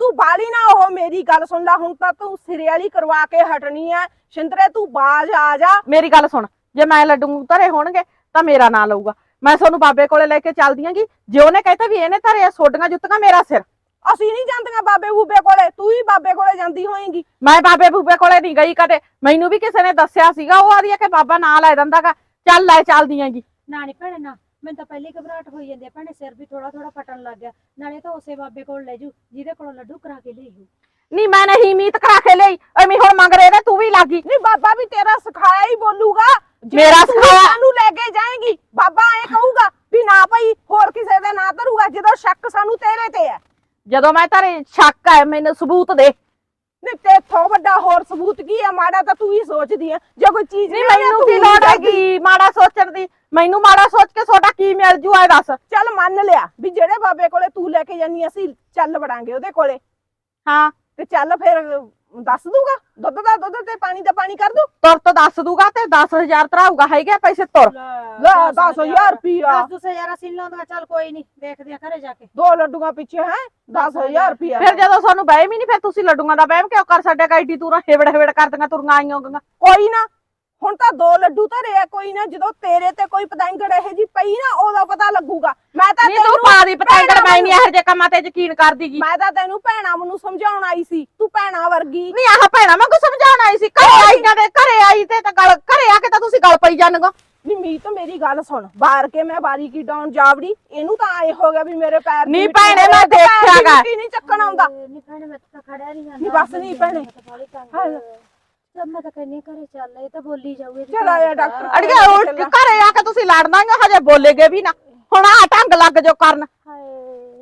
ਤੂੰ ਬਾਲੀ ਨਾ ਉਹ ਮੇਰੀ ਗੱਲ ਸੁਣ ਲੈ ਹੁਣ ਤਾਂ ਤੂੰ ਸਿਰੇ ਵਾਲੀ ਕਰਵਾ ਕੇ ਹਟਣੀ ਐ। ਸ਼ਿੰਦਰੇ ਤੂੰ ਬਾਜ ਆ ਜਾ। ਮੇਰੀ ਗੱਲ ਸੁਣ ਜੇ ਮੈਂ ਲੱਡੂ ਧਰੇ ਹੋਣਗੇ ਤਾਂ ਮੇਰਾ ਨਾਂ ਲਊਗਾ। ਮੈਂ ਤੁਹਾਨੂੰ ਬਾਬੇ ਕੋਲੇ ਲੈ ਕੇ ਚੱਲਦੀ ਆਂਗੀ। ਜੇ ਉਹਨੇ ਕਹਿਤਾ ਵੀ ਇਹਨੇ ਧਰੇ ਸੋਡੀਆਂ ਜੁੱਤੀਆਂ ਮੇਰਾ ਸਿਰ। ਅਸੀਂ ਨਹੀਂ ਜਾਂਦੀਆਂ ਬਾਬੇ ਬੂਬੇ ਕੋਲੇ ਤੂੰ ਹੀ ਬਾਬੇ ਕੋਲੇ ਜਾਂਦੀ ਹੋਏਂਗੀ। ਮੈਂ ਬਾਬੇ ਬੂਬੇ ਕੋਲੇ ਨਹੀਂ ਗਈ ਕਦੇ। ਮੈਨੂੰ ਵੀ ਕਿਸੇ ਨੇ ਦੱਸਿਆ ਸੀਗਾ ਉਹ ਆਦੀ ਆ ਕਿ ਬਾਬਾ ਨਾਂ ਲੈ ਦਿੰਦਾਗਾ। ਚੱਲ ਲੈ ਚੱਲਦੀ ਆਂਗੀ ਨਾ ਨੀ ਭੈਣੇ ਨਾ ਮੈਨੂੰ ਤਾਂ ਪਹਿਲੇ ਘਬਰਾਹਟ ਹੋਈ ਜਾਂਦੀ ਆ। ਭੈਣੇ ਸਿਰ ਵੀ ਥੋੜਾ ਥੋੜਾ ਫਟਣ ਲੱਗ ਗਿਆ। ਨਾਲੇ ਤਾਂ ਉਸੇ ਬਾਬੇ ਕੋਲ ਲੈ ਜੂ ਜਿਹਦੇ ਕੋਲੋਂ ਲੱਡੂ ਕਰਾ ਕੇ ਲਿਆਈਓ ਨਹੀਂ ਮੈਂ ਨਹੀਂ ਮੀਤ ਕਰਾ ਕੇ ਲਈ। ਐਵੇਂ ਹੁਣ ਮੰਗ ਰਹੇ ਨੇ ਤੂੰ ਵੀ ਲੱਗੀ ਨਹੀਂ ਬਾਬਾ ਵੀ ਤੇਰਾ ਸਿਖਾਇਆ ਹੀ ਬੋਲੂਗਾ। ਜੇ ਮੇਰਾ ਤੂੰ ਸਿਖਾਇਆ- ਸਾਨੂੰ ਲੈ ਕੇ ਜਾਏਂਗੀ ਬਾਬਾ ਐ ਕਹੂਗਾ ਵੀ ਨਾ ਭਾਈ ਹੋਰ ਕਿਸੇ ਦੇ ਨਾਂ ਧਰੂਗਾ ਜਦੋਂ ਸ਼ੱਕ ਸਾਨੂੰ ਤੇਰੇ ਤੇ ਹੈ। ਜਦੋਂ ਮੈਂ ਧਰੇ ਸ਼ੱਕ ਹੈ ਮੈਨੂੰ ਸਬੂਤ ਦੇ। ਨਹੀਂ ਤੇਥੋਂ ਵੱਡਾ ਹੋਰ ਸਬੂਤ ਕੀ ਹੈ ਮਾੜਾ ਤਾਂ ਤੂੰ ਹੀ ਸੋਚਦੀ ਹੈ ਜੇ ਕੋਈ ਚੀਜ਼ ਨਹੀਂ ਨਹੀਂ ਮੈਨੂੰ ਕੀ ਲੋੜ ਹੈਗੀ? ਮਾੜਾ ਸੋਚਣ ਦੀ। ਮੈਨੂੰ ਮਾੜਾ ਸੋਚ ਕੇ ਤੁਹਾਡਾ ਕੀ ਮਿਲ ਜੂ ਐ ਦੱਸ। ਚੱਲ ਮੰਨ ਲਿਆ ਵੀ ਜਿਹੜੇ ਬਾਬੇ ਕੋਲੇ ਤੂੰ ਲੈ ਕੇ ਜਾਨੀ ਅਸੀਂ ਚੱਲ ਵੜਾਂਗੇ ਉਹਦੇ ਕੋਲੇ। ਹਾਂ। ਤੇ ਚੱਲ ਫਿਰ ਦੱਸ ਦੂਗਾ? ਦੁੱਧ ਦਾ ਦੁੱਧ ਤੇ ਪਾਣੀ ਦਾ ਪਾਣੀ ਕਰ ਦੂ? ਤੁਰ ਤੋਂ ਦੱਸ ਦੂਗਾ ਤੇ 10000 ਤਰਾਊਗਾ। ਹੈਗੇ ਪੈਸੇ ਤੁਰ। ਲੈ 10000 ਰੁਪਿਆ ਦਸ ਦਸ ਹਜ਼ਾਰ ਅਸੀਂ ਲਾਉਂਦਾ ਚੱਲ ਕੋਈ ਨਹੀਂ ਦੇਖਦੇ ਆ ਘਰੇ ਜਾ ਕੇ। ਦੋ ਲੱਡੂਆਂ ਪਿੱਛੇ ਹੈ? 10000 ਰੁਪਿਆ ਫਿਰ ਜਦੋਂ ਸਾਨੂੰ ਵਹਿਮ ਹੀ ਨਹੀਂ ਫਿਰ ਤੁਸੀਂ ਲੱਡੂਆਂ ਦਾ ਵਹਿਮ ਕਿਉਂ ਕਰ? ਛੱਡਿਆ ਗਾਈਡੀ ਤੂੰ ਹੇਵੜ ਹੇਵੜ ਕਰਦੀਆਂ ਤੁਰੀਆਂ ਆਈਆਂ ਗੀਆਂ ਕੋਈ ਨਾ ਹੁਣ ਤਾਂ ਦੋ ਲੱਡੂ ਧਰੇ ਆ ਕੋਈ ਨਾ ਜਦੋਂ ਤੇਰੇ ਤੇ ਕੋਈ ਪਤੰਗੜ ਇਹ ਜੀ ਪਈ ਨਾ ਉਦੋਂ ਪਤਾ ਲੱਗੂਗਾ। ਮੈਂ ਤਾਂ ਨਹੀਂ ਤੂੰ ਪਾ ਦੀ ਪਤੰਗੜ ਮੈਂ ਨਹੀਂ ਇਹੋ ਜਿਹੇ ਕੰਮਾਂ ਤੇ ਯਕੀਨ ਕਰਦੀਗੀ ਮੈਂ ਤਾਂ ਤੈਨੂੰ ਭੈਣਾ ਨੂੰ ਸਮਝਾਉਣ ਆਈ ਸੀ ਤੂੰ ਭੈਣਾ ਵਰਗੀ। ਨਹੀਂ ਆਹ ਭੈਣਾ ਮੈਂ ਕੋ ਸਮਝਾਉਣ ਆਈ ਸੀ। ਘਰੇ ਆਈ ਜਾਂਦੇ ਘਰੇ ਆਈ ਤੇ ਤਾਂ ਗਲ ਘਰੇ ਆ ਕੇ ਤਾਂ ਤੁਸੀਂ ਗਲ ਪਈ ਜਾਣਗੋ। ਨਹੀਂ ਮੀਤ ਮੇਰੀ ਗੱਲ ਸੁਣ। ਬਾਹਰ ਕੇ ਮੈਂ ਬਾਰੀ ਕੀ ਡਾਉਣ ਜਾਵੜੀ ਇਹਨੂੰ ਤਾਂ ਆਏ ਹੋ ਗਿਆ ਵੀ ਮੇਰੇ ਪੈਰ ਦੀ ਮਿੱਟੀ ਭੈਣੇ, ਮੈਂ ਤੇ ਪੈਰ ਦੀ ਦੇਖਿਆ ਗਾ। ਮਿੱਟੀ ਨਹੀਂ ਚੱਕਣ ਆਉਂਦਾ। ਨਹੀਂ ਭੈਣੇ ਮੈਂ ਤਾਂ ਖੜਿਆ ਨਹੀਂ ਜਾਂਦਾ। ਨਹੀਂ ਬਸ ਨਹੀਂ ਭੈਣੇ। ਹਾਂ। ਚੱਲ ਮੈਂ ਤਾਂ ਕਹਿੰਨੀ ਘਰੇ ਚੱਲ ਇਹ ਤਾਂ ਬੋਲੀ ਜਾਊਗੀ ਚਲ ਆਇਆ ਡਾਕਟਰ ਅੜੀਏ ਉਲਟ ਘਰੇ ਆ ਕੇ ਤੁਸੀਂ ਲੜਨਾ ਹੀ ਹਜੇ ਬੋਲੇਗੇ ਵੀ ਨਾ। ਹੁਣ ਆ ਢੰਗ ਲੱਗ ਜੋ ਕਰਨ। ਹਾਏ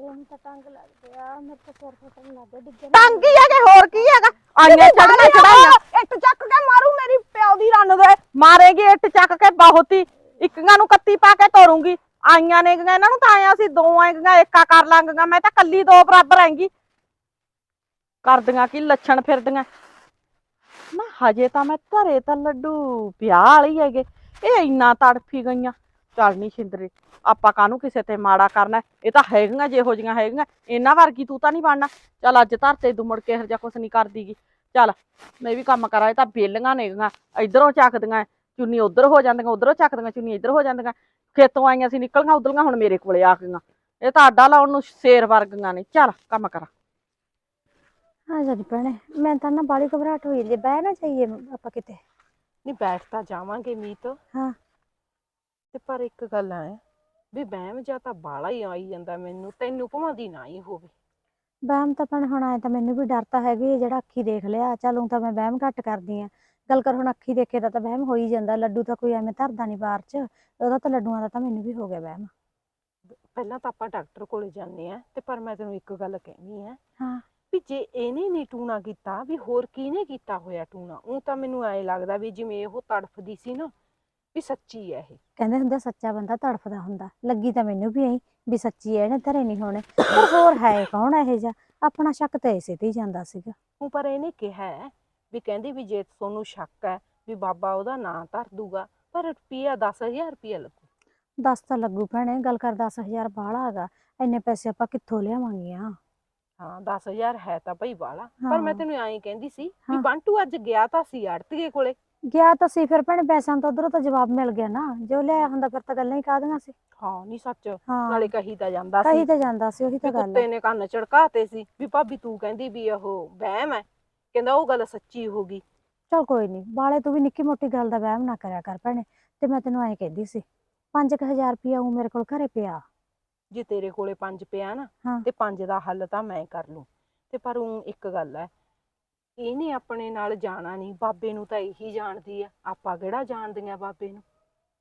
ਹੁਣ ਤਾਂ ਟੰਗ ਲੱਗਦੇ ਆ ਮੇਰੇ ਤਾਂ ਸਿਰ ਫਟਣ ਲੱਗ ਗਿਆ ਡਿੱਗਣ ਟੰਗ ਹੀ ਹੈਗੇ ਹੋਰ ਕੀ ਹੈਗਾ? ਆਈਆਂ ਚੜਨਾ ਚੜਾਈਆਂ ਇੱਟ ਚੱਕ ਕੇ ਮਾਰੂ ਮੇਰੀ ਪਿਓ ਦੀ ਰੰਨ ਦੇ। ਮਾਰੇਗੀ ਇੱਟ ਚੱਕ ਕੇ ਬਹੁਤੀ ਇੱਕਾਂ ਨੂੰ ਕੱਤੀ ਪਾ ਕੇ ਤੋਰੂੰਗੀ। ਆਈਆਂ ਨੇ ਗੀਆਂ ਇਹਨਾਂ ਨੂੰ ਤਾਂ ਆਇਆ ਸੀ ਦੋ ਆਏਗੀਆਂ ਏਕਾ ਕਰ ਲਾਂਗੀਆਂ। ਮੈਂ ਤਾਂ ਕੱਲੀ ਦੋ ਬਰਾਬਰ ਆਏਗੀ। ਕਰਦੀਆਂ ਕੀ ਲੱਛਣ ਫਿਰਦੀਆਂ। ਨਾ ਹਜੇ ਤਾਂ ਮੈਂ ਧਰੇ ਤਾਂ ਲੱਡੂ ਵਿਆਹ ਵਾਲੀ ਹੈਗੇ। ਇਹ ਇੰਨਾ ਤੜਫੀ ਗਈਆਂ। ਚੱਲ ਨਹੀਂ ਛਿੰਦਰੇ ਆਪਾਂ ਕਾਹਨੂੰ ਕਿਸੇ ਤੇ ਮਾੜਾ ਕਰਨਾ? ਇਹ ਤਾਂ ਹੈਗੀਆਂ, ਜਿਹੋ ਜੀਆਂ ਹੈਗੀਆਂ। ਇਹਨਾਂ ਵਰਗੀ ਤੂੰ ਤਾਂ ਨਹੀਂ ਬਣਨਾ। ਚੱਲ ਅੱਜ ਧਰਤੇ ਤੂੰ ਮੁੜ ਕੇ ਹਰ ਜਾ ਕੁਛ ਨਹੀਂ ਕਰਦੀਗੀ ਚੱਲ, ਮੈਂ ਵੀ ਕੰਮ ਕਰਾਂ, ਇਹ ਤਾਂ ਬੇਲੀਆਂ ਨੇਗੀਆਂ ਇਧਰੋਂ ਚੱਕਦੀਆਂ, ਚੁੰਨੀ ਉਧਰ ਹੋ ਜਾਂਦੀਆਂ, ਉਧਰੋਂ ਚੱਕਦੀਆਂ, ਚੁੰਨੀ ਇੱਧਰ ਹੋ ਜਾਂਦੀਆਂ। ਖੇਤੋਂ ਆਈਆਂ ਸੀ, ਨਿਕਲੀਆਂ ਉਧਰਲੀਆਂ ਹੁਣ ਮੇਰੇ ਕੋਲੇ ਆ ਗਈਆਂ। ਇਹ ਤਾਂ ਅੱਡਾ ਲਾਉਣ ਨੂੰ ਸ਼ੇਰ ਵਰਗੀਆਂ ਨੇ। ਚੱਲ, ਕੰਮ ਕਰਾਂ। ਹਾਂ ਜੀ ਭੈਣੇ ਮੈਂ ਤਾਂ ਨਾ ਬਾਲੀ ਘਬਰਾਹਟ ਹੋਈ ਜੇ ਬਹਿ ਨਾ ਜਾਈਏ ਆਪਾਂ ਕਿਤੇ। ਨਹੀਂ ਬੈਠ ਤਾਂ ਜਾਵਾਂਗੇ ਮੀਤ। ਹਾਂ। ਤੇ ਪਰ ਇੱਕ ਗੱਲ ਐ ਵੀ ਬਹਿਮ ਜਾਂ ਤਾਂ ਬਾਲਾ ਹੀ ਆਈ ਜਾਂਦਾ ਮੈਨੂੰ ਤੈਨੂੰ ਭਵਾਂਦੀ ਨਾ ਹੀ ਹੋਵੇ। ਵਹਿਮ ਤਾਂ ਭੈਣੇ ਹੁਣ ਆਏ ਤਾਂ ਮੈਨੂੰ ਵੀ ਡਰ ਤਾਂ ਹੈਗੀ ਹੈ, ਜਿਹੜਾ ਅੱਖੀ ਦੇਖ ਲਿਆ ਚੱਲ ਤਾਂ ਮੈਂ ਵਹਿਮ ਘੱਟ ਕਰਦੀ ਆ। ਗੱਲ ਕਰ ਹੁਣ ਅੱਖੀ ਦੇਖੇ ਦਾ ਤਾਂ ਵਹਿਮ ਹੋ ਹੀ ਜਾਂਦਾ ਲੱਡੂ ਤਾਂ ਕੋਈ ਐਵੇਂ ਧਰਦਾ ਨਹੀਂ ਬਾਹਰ ਚ ਉਹਦਾ ਤਾਂ ਲੱਡੂਆਂ ਦਾ ਤਾਂ ਮੈਨੂੰ ਵੀ ਹੋ ਗਿਆ ਵਹਿਮ। ਪਹਿਲਾਂ ਤਾਂ ਆਪਾਂ ਡਾਕਟਰ ਕੋਲੇ ਜਾਂਦੇ ਆ ਤੇ ਪਰ ਮੈਂ ਤੈਨੂੰ ਇੱਕ ਗੱਲ ਕਹਿਣੀ ਆ ਹਾਂ। ਵੀ ਜੇ ਇਹਨੇ ਨਹੀਂ ਟੂਣਾ ਕੀਤਾ ਵੀ ਹੋਰ ਕਿਹਨੇ ਕੀਤਾ ਹੋਇਆ ਟੂਣਾ? ਉਹ ਤਾਂ ਮੈਨੂੰ ਐ ਲੱਗਦਾ ਵੀ ਜਿਵੇਂ ਉਹ ਤੜਫਦੀ ਸੀ ਨਾ ਵੀ ਸੱਚੀ ਹੈ ਇਹ। ਕਹਿੰਦੇ ਹੁੰਦੇ ਸੱਚਾ ਬੰਦਾ ਤੜਫਦਾ ਹੁੰਦਾ। ਲੱਗੀ ਤਾਂ ਮੈਨੂੰ ਵੀ ਐਂ ਵੀ ਸੱਚੀ ਐ ਇਹਨੇ ਧਰੇ ਨਹੀਂ ਹੋਣੇ। ਪਰ ਹੋਰ ਹੈ ਕੌਣ ਇਹ ਜਿਹਾ? ਆਪਣਾ ਸ਼ੱਕ ਤਾਂ ਇਸੇ ਤੇ ਹੀ ਜਾਂਦਾ ਸੀਗਾ। ਉਹ ਪਰ ਇਹਨੇ ਕਿਹਾ ਹੈ ਵੀ ਕਹਿੰਦੀ ਵੀ ਜੇ ਤੁਹਾਨੂੰ ਸ਼ੱਕ ਹੈ ਵੀ ਬਾਬਾ ਉਹਦਾ ਨਾਂ ਧਰ ਦੂਗਾ ਪਰ ਰੁਪਿਆ 10000 ਰੁਪਿਆ ਲੱਗੂ। ਦੱਸ ਤਾਂ ਲੱਗੂ ਭੈਣੇ ਗੱਲ ਕਰ 10000 ਬਾਹਲਾ ਹੈਗਾ। ਇੰਨੇ ਪੈਸੇ ਆਪਾਂ ਕਿੱਥੋਂ ਲਿਆਵਾਂਗੀਆਂ? ਹਾਂ 10000 ਹੈ ਤਾਂ ਭਈ ਵਾਲਾ। ਪਰ ਮੈਂ। ਤੈਨੂੰ ਐਂ ਕਹਿੰਦੀ ਸੀ ਵੀ ਹਾਂ। ਬੰਟੂ ਅੱਜ ਗਿਆ ਤਾਂ ਸੀ ਆੜਤੀਏ ਕੋਲੇ। ਗਿਆ ਤਾਂ ਸੀ ਫਿਰ ਭੈਣੇ ਪੈਸਿਆਂ ਤੋਂ ਉਧਰੋਂ ਤਾਂ ਜਵਾਬ ਮਿਲ ਗਿਆ ਨਾ। ਜੋ ਲਿਆਇਆ ਹੁੰਦਾ ਫਿਰ ਤਾਂ ਗੱਲਾਂ ਹੀ ਕਾਹਦੀਆਂ ਸੀ। ਹਾਂ ਨਹੀਂ ਸੱਚ। ਹਾਂ। ਨਾਲੇ ਕਹੀ ਤਾਂ ਜਾਂਦਾ ਕਹੀ ਸੀ ਤਾਂ ਜਾਂਦਾ ਸੀ ਉਹੀ ਵੀ ਤਾਂ ਗੱਲ ਕੁੱਤੇ ਹੈ ਨੇ ਕੰਨ ਝੜਕਾਤੇ ਸੀ ਵੀ ਭਾਬੀ ਤੂੰ ਕਹਿੰਦੀ ਵੀ ਉਹ ਵਹਿਮ ਹੈ। ਕਹਿੰਦਾ ਉਹ ਗੱਲ ਸੱਚੀ ਹੋ ਗਈ। ਚਲ ਕੋਈ ਨਹੀਂ ਬਾਲੇ ਤੂੰ ਵੀ ਨਿੱਕੀ ਮੋਟੀ ਗੱਲ ਦਾ ਵਹਿਮ ਨਾ ਕਰਿਆ ਕਰ ਭੈਣੇ। ਤੇ ਮੈਂ ਤੈਨੂੰ ਐਂ ਕਹਿੰਦੀ ਸੀ 5000 ਰੁਪਇਆ ਉਹ ਮੇਰੇ ਕੋਲ ਘਰੇ ਪਿਆ। ਜੇ ਤੇਰੇ ਕੋਲੇ ਪੰਜ ਪਿਆ ਨਾ ਹਾਂ। ਤੇ ਪੰਜ ਦਾ ਹੱਲ ਤਾਂ ਮੈਂ ਕਰ ਲੂੰ। ਤੇ ਪਰ ਉਹ ਇੱਕ ਗੱਲ ਹੈ ਇਹਨੇ ਆਪਣੇ ਨਾਲ ਜਾਣਾ ਨਹੀਂ ਬਾਬੇ ਨੂੰ ਤਾਂ ਇਹੀ ਜਾਣਦੀ ਆ ਆਪਾਂ ਕਿਹੜਾ ਜਾਣਦੀਆਂ ਬਾਬੇ ਨੂੰ?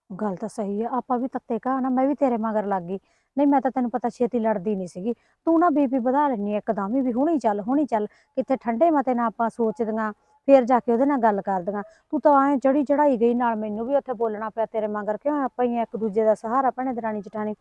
ਗੱਲ ਤਾਂ ਸਹੀ ਆ ਆਪਾਂ ਵੀ ਤੱਤੇ ਕਾ ਨਾ ਮੈਂ ਵੀ ਤੇਰੇ ਮਗਰ ਲੱਗ ਗਈ। ਨਹੀਂ ਮੈਂ ਤਾਂ ਤੈਨੂੰ ਪਤਾ ਛੇਤੀ ਲੜਦੀ ਨਹੀਂ ਸੀਗੀ। ਤੂੰ ਨਾ ਬੀਪੀ ਵਧਾ ਲੈਣੀ ਇੱਕਦਮ ਹੀ ਵੀ ਹੁਣੀ ਚੱਲ ਹੁਣੀ ਚੱਲ ਕਿਤੇ ਠੰਡੇ ਮਤੇ ਨਾਲ ਆਪਾਂ ਸੋਚਦੀਆਂ ਫੇਰ ਜਾ ਕੇ ਉਹਦੇ ਨਾਲ ਗੱਲ ਕਰਦੀਆਂ। ਤੂੰ ਤਾਂ ਐਂ ਚੜੀ ਚੜਾਈ ਗਈ ਨਾਲ ਮੈਨੂੰ ਵੀ ਉੱਥੇ ਬੋਲਣਾ ਪਿਆ ਤੇਰੇ ਮਗਰ ਕਿਉਂ ਆਪਾਂ ਹੀ ਆ ਇੱਕ ਦੂਜੇ ਦਾ ਸਹਾਰਾ ਭੈਣੇ ਦਰਾਣੀ ਚਟਾਣੀ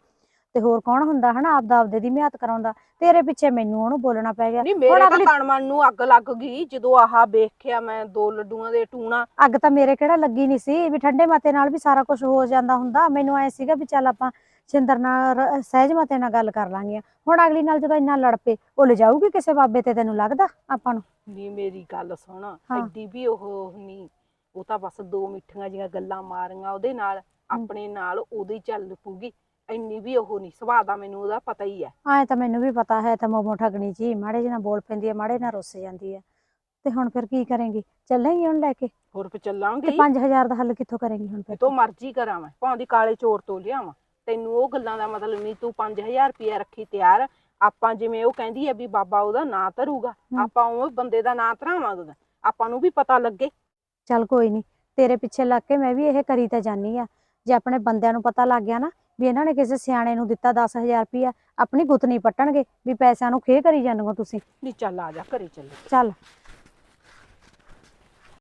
ਤੇ ਹੋਰ ਕੌਣ ਹੁੰਦਾ ਹਨਾ ਆਪਦਾ ਆਪਦੇ ਦੀ ਮਿਹਨਤ ਕਰਾਉਂਦਾ। ਤੇਰੇ ਪਿੱਛੇ ਮੈਨੂੰ ਉਹਨੂੰ ਬੋਲਣਾ ਪੈ ਗਿਆ। ਨਹੀਂ ਮੇਰੇ ਤਾਂ ਅਗਲੀ- ਨੂੰ ਅੱਗ ਲੱਗ ਗਈ ਜਦੋਂ ਆਹ ਵੇਖਿਆ ਮੈਂ ਦੋ ਲੱਡੂਆਂ ਦੇ ਟੂਣਾ। ਅੱਗ ਤਾਂ ਮੇਰੇ ਕਿਹੜਾ ਲੱਗੀ ਨਹੀਂ ਸੀ ਵੀ ਠੰਡੇ ਮਤੇ ਨਾਲ ਵੀ ਸਾਰਾ ਕੁਝ ਹੋ ਜਾਂਦਾ ਹੁੰਦਾ। ਮੈਨੂੰ ਐ ਸੀਗਾ ਵੀ ਚੱਲ ਆਪਾਂ ਛਿੰਦਰ ਨਾਲ ਰ- ਸਹਿਜ ਮਤੇ ਨਾਲ ਗੱਲ ਕਰ ਲਾਂਗੇ ਹੁਣ ਅਗਲੀ ਨਾਲ ਜਦੋਂ ਇੰਨਾ ਲੜ ਪਏ ਉਹ ਲਿਜਾਊਗੀ ਕਿਸੇ ਬਾਬੇ ਤੇ ਤੈਨੂੰ ਲੱਗਦਾ ਆਪਾਂ ਨੂੰ? ਨਹੀਂ ਮੇਰੀ ਗੱਲ ਸੁਣ। ਐਡੀ ਵੀ ਉਹ ਨਹੀਂ ਉਹ ਤਾਂ ਬਸ ਦੋ ਮਿੱਠੀਆਂ ਜੀਆਂ ਗੱਲਾਂ ਮਾਰੀਆਂ ਉਹਦੇ ਨਾਲ ਆਪਣੇ ਨਾਲ ਉਹਦੀ ਚੱਲ ਪੂਗੀ ਇੰਨੀ ਵੀ ਉਹ ਨਹੀਂ ਸੁਭਾਅ ਦਾ ਮੈਨੂੰ ਉਹਦਾ ਪਤਾ ਹੀ ਹੈ। ਐ ਤਾਂ ਮੈਨੂੰ ਵੀ ਪਤਾ ਹੈ ਤਾਂ ਮੋਮੋ ਠਗਣੀ ਜੀ ਮਾੜੇ ਜਿਹੇ ਨਾਲ ਬੋਲ ਪੈਂਦੀ ਹੈ ਮਾੜੇ ਨਾਲ ਰੁੱਸ ਜਾਂਦੀ ਹੈ। ਤੇ ਹੁਣ ਫਿਰ ਕੀ ਕਰੇਂਗੀ? ਚੱਲੇਂਗੀ ਹੁਣ ਲੈ ਕੇ? ਹੋਰ ਫਿਰ ਚੱਲਾਂਗੇ। ਤੇ ਹੀ। 5000 ਦਾ ਹੱਲ ਕਿੱਥੋਂ ਕਰੇਂਗੀ ਹੁਣ ਫਿਰ? ਤੋਂ ਮਰਜ਼ੀ ਕਰਾਂ ਮੈਂ ਭਾਵੇਂ ਕਾਲੇ ਚੋਰ ਤੋਂ ਲਿਆਵਾਂ। ਤੈਨੂੰ ਉਹ ਗੱਲਾਂ ਦਾ ਮਤਲਬ ਨਹੀਂ ਤੂੰ 5000 ਰੁਪਇਆ ਰੱਖੀ ਤਿਆਰ। ਆਪਾਂ ਜਿਵੇਂ ਉਹ ਕਹਿੰਦੀ ਆ ਵੀ ਬਾਬਾ ਉਹਦਾ ਨਾਂ ਧਰੂਗਾ ਹਮ। ਆਪਾਂ ਉਹ ਬੰਦੇ ਦਾ ਨਾਂ ਧਰਾਵਾਂਗੇ ਆਪਾਂ ਨੂੰ ਵੀ ਪਤਾ ਲੱਗੇ। ਚੱਲ ਕੋਈ ਨਹੀਂ ਤੇਰੇ ਪਿੱਛੇ ਲੱਗ ਕੇ ਮੈਂ ਵੀ ਇਹ ਕਰੀ ਤਾਂ ਜਾਨੀ ਆ ਜੇ ਆਪਣੇ ਬੰਦਿਆਂ ਨੂੰ ਪਤਾ ਲੱਗ ਗਿਆ ਨਾ ਵੀ ਇਹਨਾਂ ਨੇ ਕਿਸੇ ਸਿਆਣੇ ਨੂੰ ਦਿੱਤਾ 10000 ਰੁਪਇਆ ਆਪਣੀ ਗੁੱਤ ਨਹੀਂ ਪੱਟਣਗੇ ਵੀ ਪੈਸਿਆਂ ਨੂੰ ਖੇ ਕਰੀ ਜਾਂਦੇ ਹੋ ਤੁਸੀਂ। ਨਹੀਂ ਚੱਲ ਆ ਜਾ ਘਰੇ ਚੱਲੇ। ਚੱਲ।